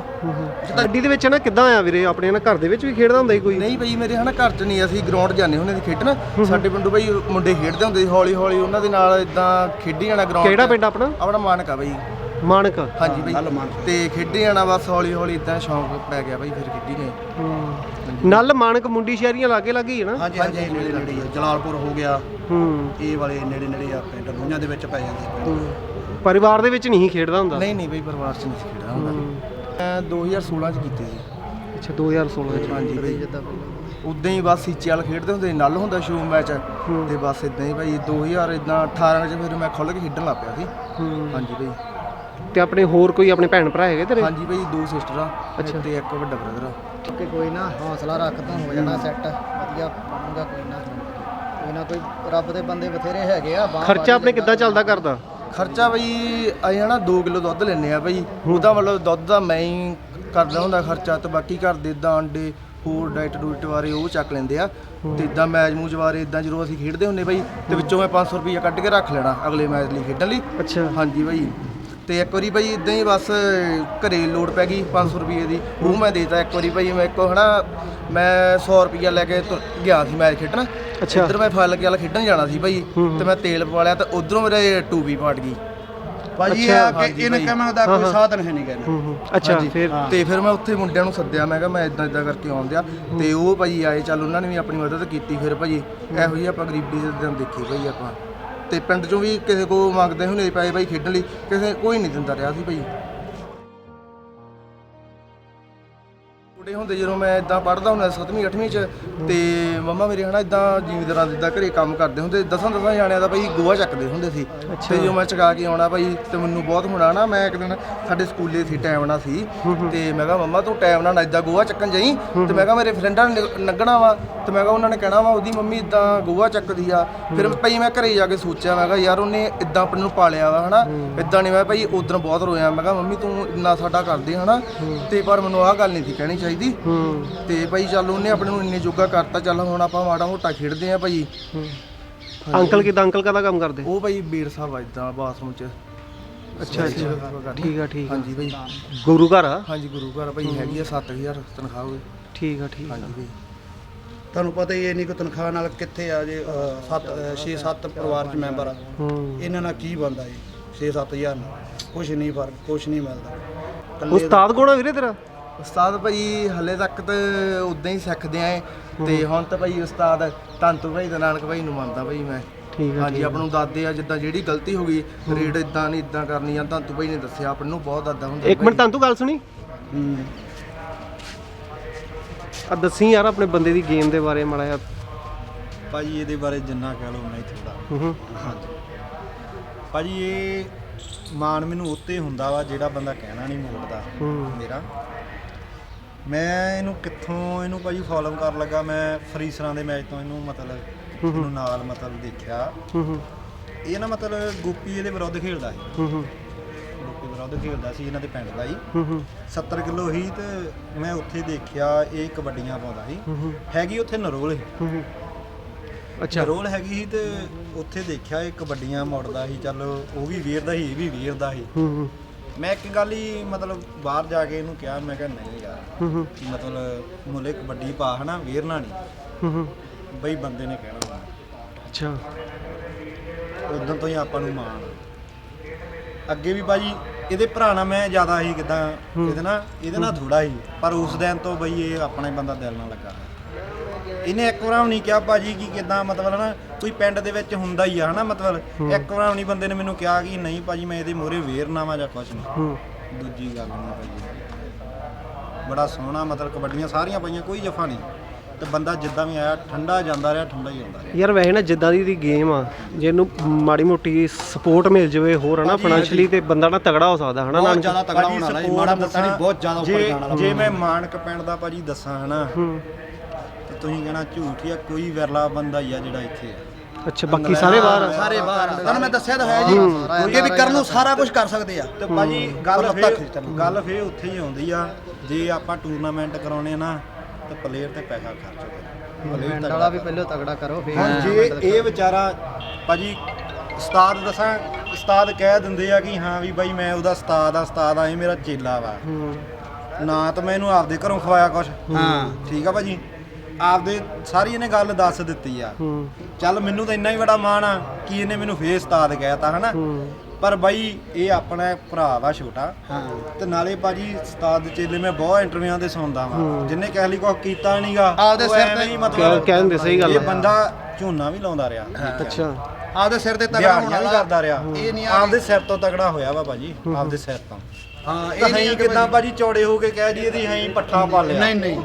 ਕਬੱਡੀ ਦੇ ਵਿੱਚ ਨਾ ਕਿੱਦਾਂ ਆ ਵੀਰੇ? ਆਪਣੇ ਨਾ ਘਰ ਦੇ ਵਿੱਚ ਵੀ ਖੇਡਦਾ ਹੁੰਦਾ ਸੀ ਕੋਈ? ਨਹੀਂ ਬਈ ਮੇਰੇ ਹਨਾ ਘਰ ਚ ਨਹੀਂ ਅਸੀਂ ਗਰਾਊਂਡ ਜਾਂਦੇ ਹੁੰਦੇ ਸੀ ਖੇਡਣ। ਸਾਡੇ ਪਿੰਡੋਂ ਬਈ ਮੁੰਡੇ ਖੇਡਦੇ ਹੁੰਦੇ ਸੀ ਹੌਲੀ ਹੌਲੀ ਉਹਨਾਂ ਦੇ ਨਾਲ ਇਦਾਂ ਖੇਡੀ ਜਾਣਾ ਗਰਾਊਂਡ ਕਿਹੜਾ ਪਿੰਡ ਆਪਣਾ? ਆਪਣਾ ਮਾਨਕਾ ਬਈ। ਮਾਨਕ। ਹਾਂਜੀ ਮਾਨਕਾ। ਤੇ ਖੇਡੀ ਜਾਣਾ ਬਸ ਹੌਲੀ ਹੌਲੀ ਇਦਾਂ ਸ਼ੌਂਕ ਪੈ ਗਿਆ ਬਈ ਫਿਰ ਖੇਡੀ ਗਏ। ਨਲ ਮਾਨਕ ਮੁੰਡੀ ਸ਼ਹਿਰੀਆਂ ਲਾਗੇ ਲੱਗੀ ਹੈ ਨਾ? ਹਾਂਜੀ ਹਾਂਜੀ ਨੇੜੇ ਨੇੜੇ ਹੀ ਆ। ਜਲਾਲਪੁਰ ਹੋ ਗਿਆ। ਹੂੰ। ਇਹ ਵਾਲੇ ਨੇੜੇ ਨੇੜੇ ਆ ਪਿੰਡ। ਰੂਹਾਂ ਦੇ ਵਿੱਚ ਪੈ ਜਾਂਦੇ ਆ। ਪਿੰਡ। ਪਰਿਵਾਰ ਦੇ ਵਿੱਚ ਨਹੀਂ ਖੇਡਦਾ ਹੁੰਦਾ? ਨਹੀਂ ਨਹੀਂ ਬਈ ਪਰਿਵਾਰ ਚ ਨਹੀਂ ਸੀ ਖੇਡਦਾ ਹੁੰਦਾ। ਮੈਂ 2016 ਚ ਕੀਤੀ ਸੀ। ਅੱਛਾ 2016 ਚ। ਹਾਂਜੀ ਬਈ। ਜਿੱਦਾਂ ਪਹਿਲਾਂ। ਉਦਾਂ ਹੀ ਬਸ ਸੀਚੇ ਵਾਲ ਖੇਡਦੇ ਹੁੰਦੇ ਸੀ, ਨਲ ਹੁੰਦਾ ਸ਼ੋ ਮੈਚ ਤੇ ਬਸ ਇਦਾਂ ਹੀ ਭਾਈ 2000 ਇਦਾਂ 18 ਚ ਫਿਰ ਮੈਂ ਖੁੱਲ ਕੇ ਖੇਡਣ ਲੱਗ ਪਿਆ ਸੀ। ਹੂੰ। ਹਾਂਜੀ ਭਾਈ ਤੇ ਆਪਣੇ ਹੋਰ ਕੋਈ ਆਪਣੇ ਭੈਣ ਭਰਾ ਹੈਗੇ ਤੇਰੇ? ਹਾਂਜੀ ਭਾਈ ਦੋ ਸਿਸਟਰਾਂ ਅੱਛਾ। ਤੇ ਇੱਕ ਵੱਡਾ ਬ੍ਰਦਰ ਕਿ ਕੋਈ ਨਾ ਹੌਸਲਾ ਰੱਖਦਾ ਹੋ ਜਾਣਾ ਸੈੱਟ ਵਧੀਆ ਬਣੂਗਾ ਕੋਈ ਨਾ। ਕੋਈ ਨਾ ਕੋਈ ਰੱਬ ਦੇ ਬੰਦੇ ਬਥੇਰੇ ਹੈਗੇ ਆ ਬਾਂਹ ਖਰਚਾ ਆਪਣੇ ਕਿੱਦਾਂ ਚੱਲਦਾ ਕਰਦਾ ਖਰਚਾ ਬਈ ਅਸੀਂ ਹਨਾ 2 ਕਿਲੋ ਦੁੱਧ ਲੈਨੇ ਆ ਬਈ। ਉਹਦਾ ਮਤਲਬ ਦੁੱਧ ਦਾ ਮੈਂ ਹੀ ਕਰਦਾ ਹੁੰਦਾ ਖਰਚਾ ਤੇ ਬਾਕੀ ਘਰ ਦੇ ਇਦਾਂ ਅੰਡੇ ਹੋਰ ਡਾਈਟ ਡੂਟ ਬਾਰੇ ਉਹ ਚੱਕ ਲੈਂਦੇ ਆ। ਤੇ ਇਦਾਂ ਮੈਚ ਮੂਚ ਬਾਰੇ ਇਦਾਂ ਜਦੋਂ ਅਸੀਂ ਖੇਡਦੇ ਹੁੰਨੇ ਬਈ ਤੇ ਵਿੱਚੋਂ ਮੈਂ 500 ਰੁਪਈਆ ਕੱਢ ਕੇ ਰੱਖ ਲੈਣਾ ਅਗਲੇ ਮੈਚ ਲਈ ਖੇਡਣ ਲਈ। ਅੱਛਾ। ਹਾਂਜੀ ਬਈ। ਤੇ ਇੱਕ ਵਾਰੀ ਭਾਈ ਇਦਾਂ ਹੀ ਬਸ ਘਰੇ ਲੋਡ ਪੈ ਗਈ 500 ਰੁਪਏ ਦੀ। ਉਹ ਮੈਂ ਦੇਤਾ ਇੱਕ ਵਾਰੀ ਭਾਈ ਮੈਂ ਇੱਕੋ ਹਨਾ ਮੈਂ 100 ਰੁਪਿਆ ਲੈ ਕੇ ਤੁਰ ਗਿਆ ਸੀ ਮੈਚ ਖੇਡਣ। ਅੱਛਾ। ਇੱਧਰ ਮੈਂ ਫਲ ਕੇ ਵਾਲਾ ਖੇਡਣ ਜਾਣਾ ਸੀ ਭਾਈ ਤੇ ਮੈਂ ਤੇਲ ਪਵਾ ਲਿਆ ਤੇ ਉਧਰੋਂ ਮੇਰੇ ਟੂਬੀ ਪਾਟ ਗਈ। ਭਾਜੀ ਇਹ ਆ ਕਿ ਇਹਨੇ ਕਹਿਣਾ ਦਾ ਕੋਈ ਸਾਧਨ ਹੈ ਨਹੀਂ ਕਹਿੰਦਾ ਹੂੰ। ਹੂੰ ਅੱਛਾ ਫਿਰ ਤੇ ਫਿਰ ਮੈਂ ਉੱਥੇ ਮੁੰਡਿਆਂ ਨੂੰ ਸੱਦਿਆ ਮੈਂ ਕਿਹਾ ਮੈਂ ਇਦਾਂ ਇਦਾਂ ਕਰਕੇ ਆਉਂਦਿਆ ਤੇ ਉਹ ਭਾਈ ਆਏ ਚੱਲ ਉਹਨਾਂ ਨੇ ਵੀ ਆਪਣੀ ਮਦਦ ਕੀਤੀ ਫਿਰ ਭਾਈ ਇਹੋ ਜਿਹੀ ਆਪਾਂ ਗਰੀਬੀ ਦੇ ਦਿਨ ਦੇਖੀ ਭਾਈ ਆਪਾਂ। ਤੇ ਪਿੰਡ ਚੋਂ ਵੀ ਕਿਸੇ ਕੋ ਮੰਗਦੇ ਹੁੰਦੇ ਪਏ ਭਾਈ ਖੇਡਣ ਲਈ, ਕਿਸੇ ਕੋਈ ਨਹੀਂ ਦਿੰਦਾ ਰਿਹਾ ਸੀ ਭਾਈ ਛੋਟੇ ਹੁੰਦੇ ਜਦੋਂ ਮੈਂ ਇਦਾਂ ਪੜ੍ਹਦਾ ਹੁੰਦਾ 7ਵੀਂ 8ਵੀਂ ਚ ਤੇ ਮੰਮਾ ਮੇਰੇ ਹਨਾ ਇਦਾਂ ਜ਼ਿਮੀਂਦਾਰਾਂ ਦੇ ਇਦਾਂ ਘਰੇ ਕੰਮ ਕਰਦੇ ਹੁੰਦੇ ਦਸਾਂ ਦਸਾਂ ਜਾਣਿਆਂ ਦਾ ਭਾਈ ਗੋਹਾ ਚੱਕਦੇ ਹੁੰਦੇ ਸੀ। ਤੇ ਜਦੋਂ ਮੈਂ ਚਕਾ ਕੇ ਆਉਣਾ ਭਾਈ ਤੇ ਮੈਨੂੰ ਬਹੁਤ ਹੋਣਾ ਨਾ ਮੈਂ ਇੱਕ ਦਿਨ ਸਾਡੇ ਸਕੂਲੇ ਸੀ ਟਾਈਮ ਨਾਲ ਸੀ। ਤੇ ਮੈਂ ਕਿਹਾ ਮੰਮਾ ਤੂੰ ਟਾਈਮ ਨਾਲ ਇਦਾਂ ਗੋਹਾ ਚੱਕਣ ਜਾਈ। ਤੇ ਮੈਂ ਕਿਹਾ ਮੇਰੇ ਫਰੈਂਡਾਂ ਨੇ ਲੰਘਣਾ ਵਾ। ਤੇ ਮੈਂ ਕਿਹਾ ਉਹਨਾਂ ਨੇ ਕਹਿਣਾ ਵਾ ਉਹਦੀ ਮੰਮੀ ਇਦਾਂ ਗੋਹਾ ਚੱਕਦੀ ਆ। ਫਿਰ ਭਾਈ ਮੈਂ ਘਰੇ ਜਾ ਕੇ ਸੋਚਿਆ ਮੈਂ ਕਿਹਾ ਯਾਰ ਉਹਨੇ ਇਦਾਂ ਆਪਣੇ ਨੂੰ ਪਾਲਿਆ ਵਾ ਹਨਾ। ਇਦਾਂ ਨਹੀਂ ਮੈਂ ਭਾਈ ਉਦੋਂ ਬਹੁਤ ਰੋਇਆ। ਮੈਂ ਕਿਹਾ ਮੰਮੀ ਤੂੰ ਇੰਨਾ ਸਾਡਾ ਕਰਦੀ ਹਨਾ। ਤੇ ਪਰ ਮੈਨੂੰ ਆਹ ਗੱਲ ਨਹੀਂ ਸੀ ਕਹਿਣੀ ਚਾਹੀਦੀ ਹੂੰ ਤੇ ਭਾਈ ਚੱਲ ਉਹਨੇ ਆਪਣੇ ਨੂੰ ਇੰਨੇ ਜੋਗਾ ਕਰਤਾ ਚੱਲ ਹੁਣ ਆਪਾਂ ਮਾੜਾ ਮੋਟਾ ਖੇਡਦੇ ਆ ਭਾਈ। ਅੰਕਲ ਕਿਦਾਂ ਅੰਕਲ ਕਾਹਦਾ ਕੰਮ ਕਰਦੇ? ਉਹ ਭਾਈ ਬੀਰ ਸਾਹਿਬ ਇਦਾਂ ਬਾਥਰੂਮ ਚ। ਅੱਛਾ ਅੱਛਾ। ਠੀਕ ਆ ਠੀਕ ਆ। ਹਾਂਜੀ ਭਾਈ। ਗੁਰੂ ਘਰ ਆ? ਹਾਂਜੀ ਗੁਰੂ ਘਰ ਭਾਈ ਹੈਗੀ ਆ 7000 ਤਨਖਾਹ ਹੋਵੇ ਠੀਕ ਆ ਠੀਕ ਆ। ਹਾਂਜੀ ਭਾਈ। ਤੁਹਾਨੂੰ ਪਤਾ ਹੀ ਹੈ ਨਹੀਂ ਕਿ ਤਨਖਾਹ ਨਾਲ ਕਿੱਥੇ ਆ ਜੇ 7 6 7 ਪਰਿਵਾਰ ਚ ਮੈਂਬਰ ਆ। ਇਹਨਾਂ ਨਾਲ ਕੀ ਬਣਦਾ ਜੀ? 6 7000 ਨਾਲ। ਕੁਝ ਨਹੀਂ ਫ਼ਰਕ ਕੁਝ ਨਹੀਂ ਮਿਲਦਾ। ਉਸਤਾਦ ਕੋਣ ਵੀਰੇ ਤੇਰਾ? ਉਸਤਾਦ ਭਾਈ ਹਲੇ ਤੱਕ ਤਾਂ ਉਦਾਂ ਹੀ ਸਿੱਖਦੇ ਆਏ ਤੇ ਹੁਣ ਤਾਂ ਭਾਈ ਉਸਤਾਦ ਤੰਤੂ ਭਾਈ ਦਾ ਨਾਨਕ ਭਾਈ ਨੂੰ ਮੰਨਦਾ ਭਾਈ ਮੈਂ। ਠੀਕ ਆ ਹਾਂਜੀ ਆਪ ਨੂੰ ਦਾਦੇ ਆ ਜਿੱਦਾਂ ਜਿਹੜੀ ਗਲਤੀ ਹੋ ਗਈ ਰੇਡ ਇਦਾਂ ਨਹੀਂ ਇਦਾਂ ਕਰਨੀ ਆ ਤੰਤੂ ਭਾਈ ਨੇ ਦੱਸਿਆ ਆਪ ਨੂੰ ਬਹੁਤ ਦਾਦਾ ਹੁੰਦਾ ਇੱਕ ਮਿੰਟ ਤੂੰ ਗੱਲ ਸੁਣੀ। ਹੂੰ। ਆ ਦੱਸੀ ਯਾਰ ਆਪਣੇ ਬੰਦੇ ਦੀ ਗੇਮ ਦੇ ਬਾਰੇ ਮਾੜਾ ਜਿਹਾ। ਭਾਜੀ ਇਹਦੇ ਬਾਰੇ ਜਿੰਨਾ ਕਹਿ ਲਓ ਉਨਾ ਹੀ ਥੋੜਾ ਹੂੰ। ਹੂੰ ਹਾਂਜੀ। ਭਾਜੀ ਇਹ ਮਾਣ ਮੈਨੂੰ ਉੱਤੇ ਹੁੰਦਾ ਵਾ ਜਿਹੜਾ ਬੰਦਾ ਕਹਿਣਾ ਨਹੀਂ ਮੋੜਦਾ ਹੂੰ। ਮੇਰਾ। ਮੈਂ ਇਹਨੂੰ ਕਿੱਥੋਂ ਇਹਨੂੰ ਭਾਜੀ ਫੋਲੋ ਕਰਨ ਲੱਗਾ ਮੈਂ ਫਰੀਸਰਾਂ ਦੇ ਮੈਚ ਤੋਂ ਇਹਨੂੰ ਮਤਲਬ ਇਹਨੂੰ ਨਾਲ ਮਤਲਬ ਦੇਖਿਆ। ਇਹ ਨਾ ਮਤਲਬ ਗੋਪੀ ਇਹਦੇ ਵਿਰੁੱਧ ਖੇਡਦਾ ਸੀ। ਗੋਪੀ ਵਿਰੁੱਧ ਖੇਡਦਾ ਸੀ ਇਹਨਾਂ ਦੇ ਪਿੰਡ ਦਾ ਹੀ। ਹੂੰ ਹੂੰ। 70 ਕਿਲੋ ਹੀ ਤੇ ਮੈਂ ਉੱਥੇ ਦੇਖਿਆ ਇਹ ਕਬੱਡੀਆਂ ਪਾਉਂਦਾ ਸੀ। ਹੈਗੀ ਉੱਥੇ ਨਰੋਲ ਸੀ। ਅੱਛਾ। ਰੋਲ ਹੈਗੀ ਸੀ ਤੇ ਉੱਥੇ ਦੇਖਿਆ ਇਹ ਕਬੱਡੀਆਂ ਮੁੜਦਾ ਸੀ ਚੱਲ ਉਹ ਵੀ ਵੇਰਦਾ ਸੀ ਇਹ ਵੀ ਵੇਰਦਾ ਸੀ। ਹੂੰ ਹੂੰ। ਮੈਂ ਇੱਕ ਗੱਲ ਹੀ ਮਤਲਬ ਬਾਹਰ ਜਾ ਕੇ ਇਹਨੂੰ ਕਿਹਾ ਮੈਂ ਕਿਹਾ ਨਹੀਂ ਯਾਰ ਹੂੰ ਮਤਲਬ ਮੁੱਲੇ ਕਬੱਡੀ ਪਾ ਹਨਾ ਵੇਰਨਾ ਨਹੀਂ। ਹੂੰ ਬਈ ਬੰਦੇ ਨੇ ਕਹਿਣਾ। ਅੱਛਾ। ਉਦੋਂ ਤੋਂ ਹੀ ਆਪਾਂ ਨੂੰ ਮਾਣ ਅੱਗੇ ਵੀ ਭਾਜੀ ਇਹਦੇ ਭਰਾ ਨਾਲ ਮੈਂ ਜ਼ਿਆਦਾ ਹੀ ਕਿਦਾਂ ਇਹਦੇ ਨਾਲ ਇਹਦੇ ਨਾਲ ਥੋੜਾ ਹੀ ਪਰ ਉਸ ਦਿਨ ਤੋਂ ਬਈ ਇਹ ਆਪਣਾ ਹੀ ਬੰਦਾ ਦਿਲ ਨਾਲ ਲੱਗਾ। ਇਹਨੇ ਇੱਕ ਵਾਰ ਵੀ ਨਹੀਂ ਕਿਹਾ ਭਾਜੀ ਕਿ ਕਿਦਾਂ ਮਤਲਬ ਨਾ ਕੋਈ ਪਿੰਡ ਦੇ ਵਿੱਚ ਹੁੰਦਾ ਹੀ ਆ ਹਨਾ ਮਤਲਬ ਇੱਕ ਵਾਰ ਵੀ ਨਹੀਂ ਬੰਦੇ ਨੇ ਮੈਨੂੰ ਕਿਹਾ ਕਿ ਨਹੀਂ ਭਾਜੀ ਮੈਂ ਇਹਦੇ ਮੋਰੇ ਵੇਰਨਾ ਵਾ ਜਾਂ ਕੁਛ ਨਹੀਂ। ਹੂੰ। ਦੂਜੀ ਗੱਲ ਨਹੀਂ ਭਾਜੀ। ਬੜਾ ਸੋਹਣਾ ਮਤਲਬ ਕਬੱਡੀਆਂ ਸਾਰੀਆਂ ਪਈਆਂ ਕੋਈ ਜਫਾ ਨਹੀਂ। ਤੇ ਬੰਦਾ ਜਿੱਦਾਂ ਵੀ ਆਇਆ ਠੰਡਾ ਜਾਂਦਾ ਰਿਹਾ ਠੰਡਾ ਹੀ ਆਉਂਦਾ ਰਿਹਾ। ਯਾਰ ਵੈਸੇ ਨਾ ਜਿੱਦਾਂ ਦੀ ਦੀ ਗੇਮ ਆ ਜੇ ਇਹਨੂੰ ਮਾੜੀ ਮੋਟੀ ਸਪੋਰਟ ਮਿਲ ਜਾਵੇ ਹੋਰ ਹਨਾ ਫਾਈਨੈਂਸ਼ਲੀ ਤੇ ਬੰਦਾ ਨਾ ਤਗੜਾ ਹੋ ਸਕਦਾ ਹਨਾ ਨਾਨਕ? ਜ਼ਿਆਦਾ ਤਗੜਾ ਹੋਣ support ਮਾੜਾ ਮੋਟਾ ਨਹੀਂ ਬਹੁਤ ਜ਼ਿਆਦਾ ਉੱਪਰ ਜਾਣ ਵਾਲਾ ਜੇ ਮੈਂ ਮਾਨਕ ਪਿੰਡ ਦਾ ਭਾਜੀ ਦੱਸਾਂ ਹਨਾ ਤੁਸੀਂ ਕਹਿਣਾ ਝੂਠ ਹੀ ਆ ਕੋਈ ਵਿਰਲਾ ਬੰਦਾ ਹੀ ਆ ਜਿਹੜਾ ਇੱਥੇ ਆ। ਅੱਛਾ ਬਾਕੀ ਸਾਰੇ ਬਾਹਰ ਆ? ਸਾਰੇ ਬਾਹਰ ਤੁਹਾਨੂੰ ਮੈਂ ਦੱਸਿਆ ਤਾਂ ਹੈ ਜੀ। ਕਿ ਵੀ ਕਰਨ ਨੂੰ ਸਾਰਾ ਕੁਝ ਕਰ ਸਕਦੇ ਆ। ਤੇ ਭਾਜੀ ਗੱਲ ਫੇਰ ਖਿੱਚਣ। ਗੱਲ ਫੇਰ ਉੱਥੇ ਹੀ ਆਉਂਦੀ ਆ। ਜੇ ਆਪਾਂ ਟੂਰਨਾਮੈਂਟ ਕਰਾਉਣੇ ਆ ਨਾ ਤੇ ਪਲੇਅਰ ਤੇ ਪੈਸਾ ਖਰਚੋ ਪਲੇਅਰ ਪਿੰਡ ਵਾਲਾ ਵੀ ਪਹਿਲਾਂ ਤਗੜਾ ਕਰੋ ਫਿਰ ਹੁਣ ਜੇ ਇਹ ਵਿਚਾਰਾ ਭਾਜੀ ਉਸਤਾਦ ਦੱਸਾਂ ਉਸਤਾਦ ਕਹਿ ਦਿੰਦੇ ਆ ਕਿ ਹਾਂ ਵੀ ਬਾਈ ਮੈਂ ਉਹਦਾ ਉਸਤਾਦ ਆ ਉਸਤਾਦ ਆ ਇਹ ਮੇਰਾ ਚੇਲਾ ਵਾ। ਹੂੰ। ਨਾ ਤਾਂ ਮੈਂ ਇਹਨੂੰ ਆਪਦੇ ਘਰੋਂ ਖਵਾਇਆ ਕੁਛ। ਹਾਂ। ਠੀਕ ਆ ਭਾਜੀ? ਆਪਦੇ ਸਾਰੀ ਇਹਨੇ ਗੱਲ ਦੱਸ ਦਿੱਤੀ ਆ। ਹੂੰ। ਚੱਲ ਮੈਨੂੰ ਤਾਂ ਇੰਨਾ ਹੀ ਬੜਾ ਮਾਣ ਆ ਕਿ ਇਹਨੇ ਮੈਨੂੰ ਫੇਰ ਉਸਤਾਦ ਕਹਿਤਾ ਹਨਾ? ਹੂੰ। ਪਰ ਬਾਈ ਇਹ ਆਪਣਾ ਭਰਾ ਵਾ ਛੋਟਾ। ਹਾਂ। ਤੇ ਨਾਲੇ ਭਾਜੀ ਉਸਤਾਦ ਦੇ ਚੇਲੇ ਮੈਂ ਬਹੁਤ ਇੰਟਰਵਿਊਆਂ ਤੇ ਸੁਣਦਾ ਵਾਂ। ਜਿੰਨੇ ਕਹਿ ਲਈ ਕੁਛ ਕੀਤਾ ਨਹੀਂਗਾ ਆਪਦੇ ਸਿਰ ਤੇ- ਕਹਿ- ਕਹਿੰਦੇ ਸਹੀ ਗੱਲ ਇਹ ਬੰਦਾ ਝੋਨਾ ਵੀ ਲਾਉਂਦਾ ਰਿਹਾ। ਅੱਛਾ। ਆਪਦੇ ਸਿਰ ਤੇ ਤਗੜਾ ਹੋਣ ਵੀ ਕਰਦਾ ਰਿਹਾ। ਇਹ ਨਹੀਂ ਆਪਦੇ ਸਿਰ ਤੋਂ ਤਗੜਾ ਹੋਇਆ ਵਾ ਭਾਜੀ ਆਪਦੇ ਸਿਰ ਤੋਂ। ਹਾਂ ਇਹ ਨਹੀਂ ਕਿਦਾਂ ਭਾਜੀ ਚੌੜੇ ਹੋ ਕੇ ਕਹਿ ਦਈਏ ਦੀ ਅਸੀਂ ਪੱਠਾ ਪਾ ਲਿਆ ਨਹੀਂ ਨਹੀਂ।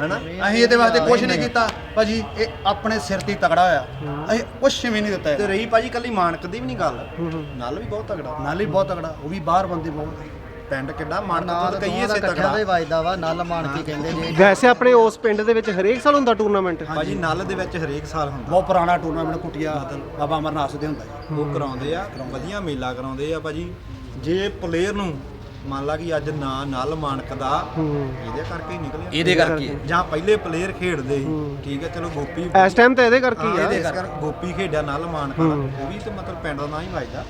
ਹੈਨਾ? ਅਸੀਂ ਇਹਦੇ ਵਾਸਤੇ ਕੁਝ ਨਹੀਂ ਕੀਤਾ। ਭਾਜੀ ਇਹ ਆਪਣੇ ਸਿਰ ਤੇ ਤਗੜਾ ਹੋਇਆ। ਅਸੀਂ ਕੁਝ ਵੀ ਨਹੀਂ ਦਿੱਤਾ। ਤੇ। ਰਹੀ ਭਾਜੀ ਕੱਲੀ ਮਾਨਕ ਦੀ ਵੀ ਨਹੀਂ ਗੱਲ? ਨਾਲ ਵੀ ਬਹੁਤ ਤਗੜਾ ਨਾਲ ਹੀ ਬਹੁਤ ਤਗੜਾ ਉਹ ਵੀ ਬਾਹਰ ਬੰਦੇ ਬਹੁਤ ਪਿੰਡ ਕਿੱਡਾ? ਮਾਨਕ ਨਾਲ ਤੋਂ ਦਾ ਸੇ ਇਕੱਠਿਆਂ ਦਾ ਤਗੜਾ ਵੱਜਦਾ ਵਾ ਨਲ ਮਾਨ ਕੀ ਕਹਿੰਦੇ ਜੇ। ਵੈਸੇ ਆਪਣੇ ਉਸ ਪਿੰਡ ਦੇ ਵਿੱਚ ਹਰੇਕ ਸਾਲ ਹੁੰਦਾ ਟੂਰਨਾਮੈਂਟ? ਭਾਜੀ ਨਲ ਦੇ ਵਿੱਚ ਹਰੇਕ ਸਾਲ ਹੁੰਦਾ। ਬਹੁਤ ਪੁਰਾਣਾ ਟੂਰਨਾਮੈਂਟ ਕੁੱਟਿਆ। ਬਾਬਾ ਅਮਰਨਾਥ ਦੇ ਹੁੰਦਾ ਜੀ। ਉਹ ਕਰਾਉਂਦੇ ਆ। ਵਧੀਆ ਮੇਲਾ ਕਰਾਉਂਦੇ ਆ ਭਾਜੀ। ਜੇ ਪਲੇਅਰ ਨੂੰ ਮੰਨ ਲਾ ਕਿ ਅੱਜ ਨਾ ਨਲ ਮਾਨਕ ਦਾ ਇਹਦੇ ਕਰਕੇ ਹੀ ਨਿਕਲਿਆ। ਇਹਦੇ ਕਰਕੇ। ਜਾਂ ਪਹਿਲੇ ਪਲੇਅਰ ਖੇਡਦੇ ਸੀ। ਠੀਕ ਹੈ ਚਲੋ ਗੋਪੀ ਇਸ ਟਾਈਮ ਤੇ ਇਹਦੇ ਕਰਕੇ ਹੀ ਆ। ਇਹਦੇ ਕਰ ਗੋਪੀ ਖੇਡਿਆ ਨਲ ਮਾਨਕ ਦਾ। ਉਹ ਵੀ ਤੇ ਮਤਲਬ ਪਿੰਡ ਦਾ ਨਾਂ ਹੀ ਵੱਜਦਾ।